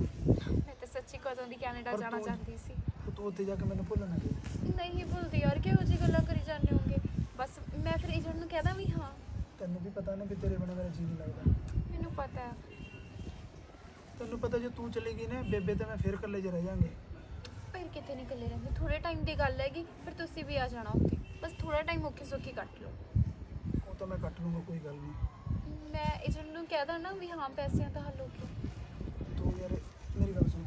Speaker 2: ਸੱਚੀ ਕਦੋਂ ਦੀ ਕੈਨੇਡਾ
Speaker 1: ਪਰ
Speaker 2: ਜਾਣਾ
Speaker 1: ਤੂੰ-
Speaker 2: ਚਾਹੁੰਦੀ ਸੀ?
Speaker 1: ਤੇ ਤੂੰ ਉੱਥੇ ਜਾ ਕੇ ਮੈਨੂੰ ਭੁੱਲ ਨਾ ਜਾਈਂ।
Speaker 2: ਨਹੀਂ ਭੁੱਲਦੀ ਯਾਰ ਕਿਹੋ ਜਿਹੀ ਗੱਲਾਂ ਕਰੀ ਜਾਂਦੇ ਹੋਗੇ ਬਸ ਮੈਂ ਫਿਰ ਏਜੰਟ ਨੂੰ ਕਹਿਦਾ ਵੀ ਹਾਂ।
Speaker 1: ਤੈਨੂੰ ਵੀ ਪਤਾ ਨਾ ਵੀ ਤੇਰੇ ਬਿਨਾਂ ਮੇਰਾ ਜੀ ਨਹੀਂ ਲੱਗਦਾ।
Speaker 2: ਮੈਨੂੰ ਪਤਾ। ਹੈ
Speaker 1: ਤੈਨੂੰ ਪਤਾ ਜੇ ਤੂੰ ਚਲੀ ਗਈ ਨਾ ਬੇਬੇ ਤੇ ਮੈਂ ਫੇਰ ਇਕੱਲੇ 'ਚ ਰਹਿ ਜਾਾਂਗੇ।
Speaker 2: ਫਿਰ ਕਿਤੇ ਨਿਕਲੇ ਰਹਿੰਦੇ। ਥੋੜੇ ਟਾਈਮ ਦੀ ਗੱਲ ਹੈਗੀ ਫਿਰ ਤੁਸੀਂ ਵੀ ਆ ਜਾਣਾ ਉੱਥੇ। ਬਸ ਥੋੜਾ ਟਾਈਮ ਔਖੇ ਸੌਖੀ ਕੱਟ ਲਓ।
Speaker 1: ਉਹ ਤਾਂ ਮੈਂ ਕੱਟ ਲੂੰਗਾ ਕੋਈ ਗੱਲ ਨਹੀਂ
Speaker 2: ਮੈਂ ਏਜੰਟ ਨੂੰ ਕਹਿਦਾ ਨਾ ਵੀ ਹਾਂ ਪੈਸਿਆਂ ਦਾ ਹੱਲ ਹੋ ਗਿਆ।
Speaker 1: ਤੂੰ ਯਾਰ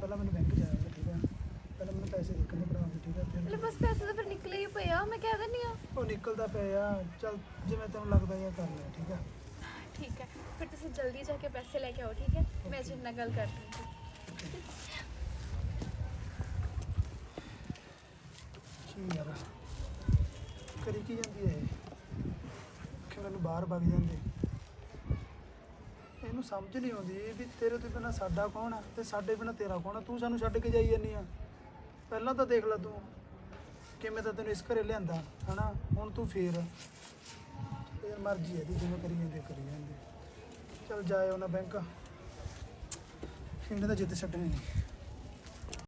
Speaker 1: ਪਹਿਲਾਂ ਮੈਨੂੰ ਬੈਂਕ ਜਾਣਾ ਠੀਕ ਆ? ਪਹਿਲਾਂ ਮੈਨੂੰ ਪੈਸੇ ਦੇਖਣੇ ਬਣਾਉਂਦੇ ਠੀਕ
Speaker 2: ਮਤਲਬ
Speaker 1: ਫਿਰ
Speaker 2: ਬਸ ਪੈਸੇ ਤਾਂ ਫਿਰ ਨਿਕਲੇ ਹੀ ਪਏ ਆ ਮੈਂ ਕਹਿ ਦਿੰਦੀ ਆ।
Speaker 1: ਉਹ ਨਿਕਲਦਾ ਪਿਆ ਆ ਚੱਲ ਜਿਵੇਂ ਤੈਨੂੰ ਲੱਗਦਾ ਜਾਂ ਕਰ ਲੈ ਠੀਕ ਆ?
Speaker 2: ਠੀਕ ਹੈ ਫਿਰ ਤੁਸੀਂ ਜਲਦੀ ਜਾ ਕੇ ਪੈਸੇ ਲੈ ਕੇ ਆਓ ਠੀਕ ਹੈ ਮੈਂ ਨਾਲ ਗੱਲ ਕਰ ਲੂੰਗੀ
Speaker 1: ਕੀ ਯਾਰ ਕਰੀ ਕੀ ਜਾਂਦੀ ਹੈ? ਕਿ ਮੈਨੂੰ ਬਾਹਰ ਵਗ ਜਾਂਦੇ? ਇਹਨੂੰ ਸਮਝ ਨਹੀਂ ਆਉਂਦੀ ਵੀ ਤੇਰੇ ਤੋਂ ਬਿਨਾ ਸਾਡਾ ਕੌਣ ਆ ਤੇ ਸਾਡੇ ਬਿਨਾ ਤੇਰਾ ਕੌਣ ਆ? ਤੂੰ ਸਾਨੂੰ ਛੱਡ ਕੇ ਜਾਈ ਜਾਂਦੀ ਆ। ਪਹਿਲਾਂ ਤਾਂ ਦੇਖ ਲੈ ਤੂੰ ਕਿਵੇਂ ਤਾਂ ਤੈਨੂੰ ਇਸ ਘਰੇ ਲਿਆਂਦਾ, ਹਨਾ? ਹੁਣ ਤੂੰ ਫੇਰ ਯਾਰ ਮਰਜ਼ੀ ਹੈ ਦੀ ਜਿਵੇਂ ਕਰੀ ਜਾਂਦੇ ਕਰੀ ਜਾਂਦੇ। ਚਲ ਜਾਏ ਉਹਨਾਂ ਬੈਂਕ। ਇਹਨੇ ਤਾਂ ਜਿੱਦ ਛੱਡਣੀ ਨਹੀਂ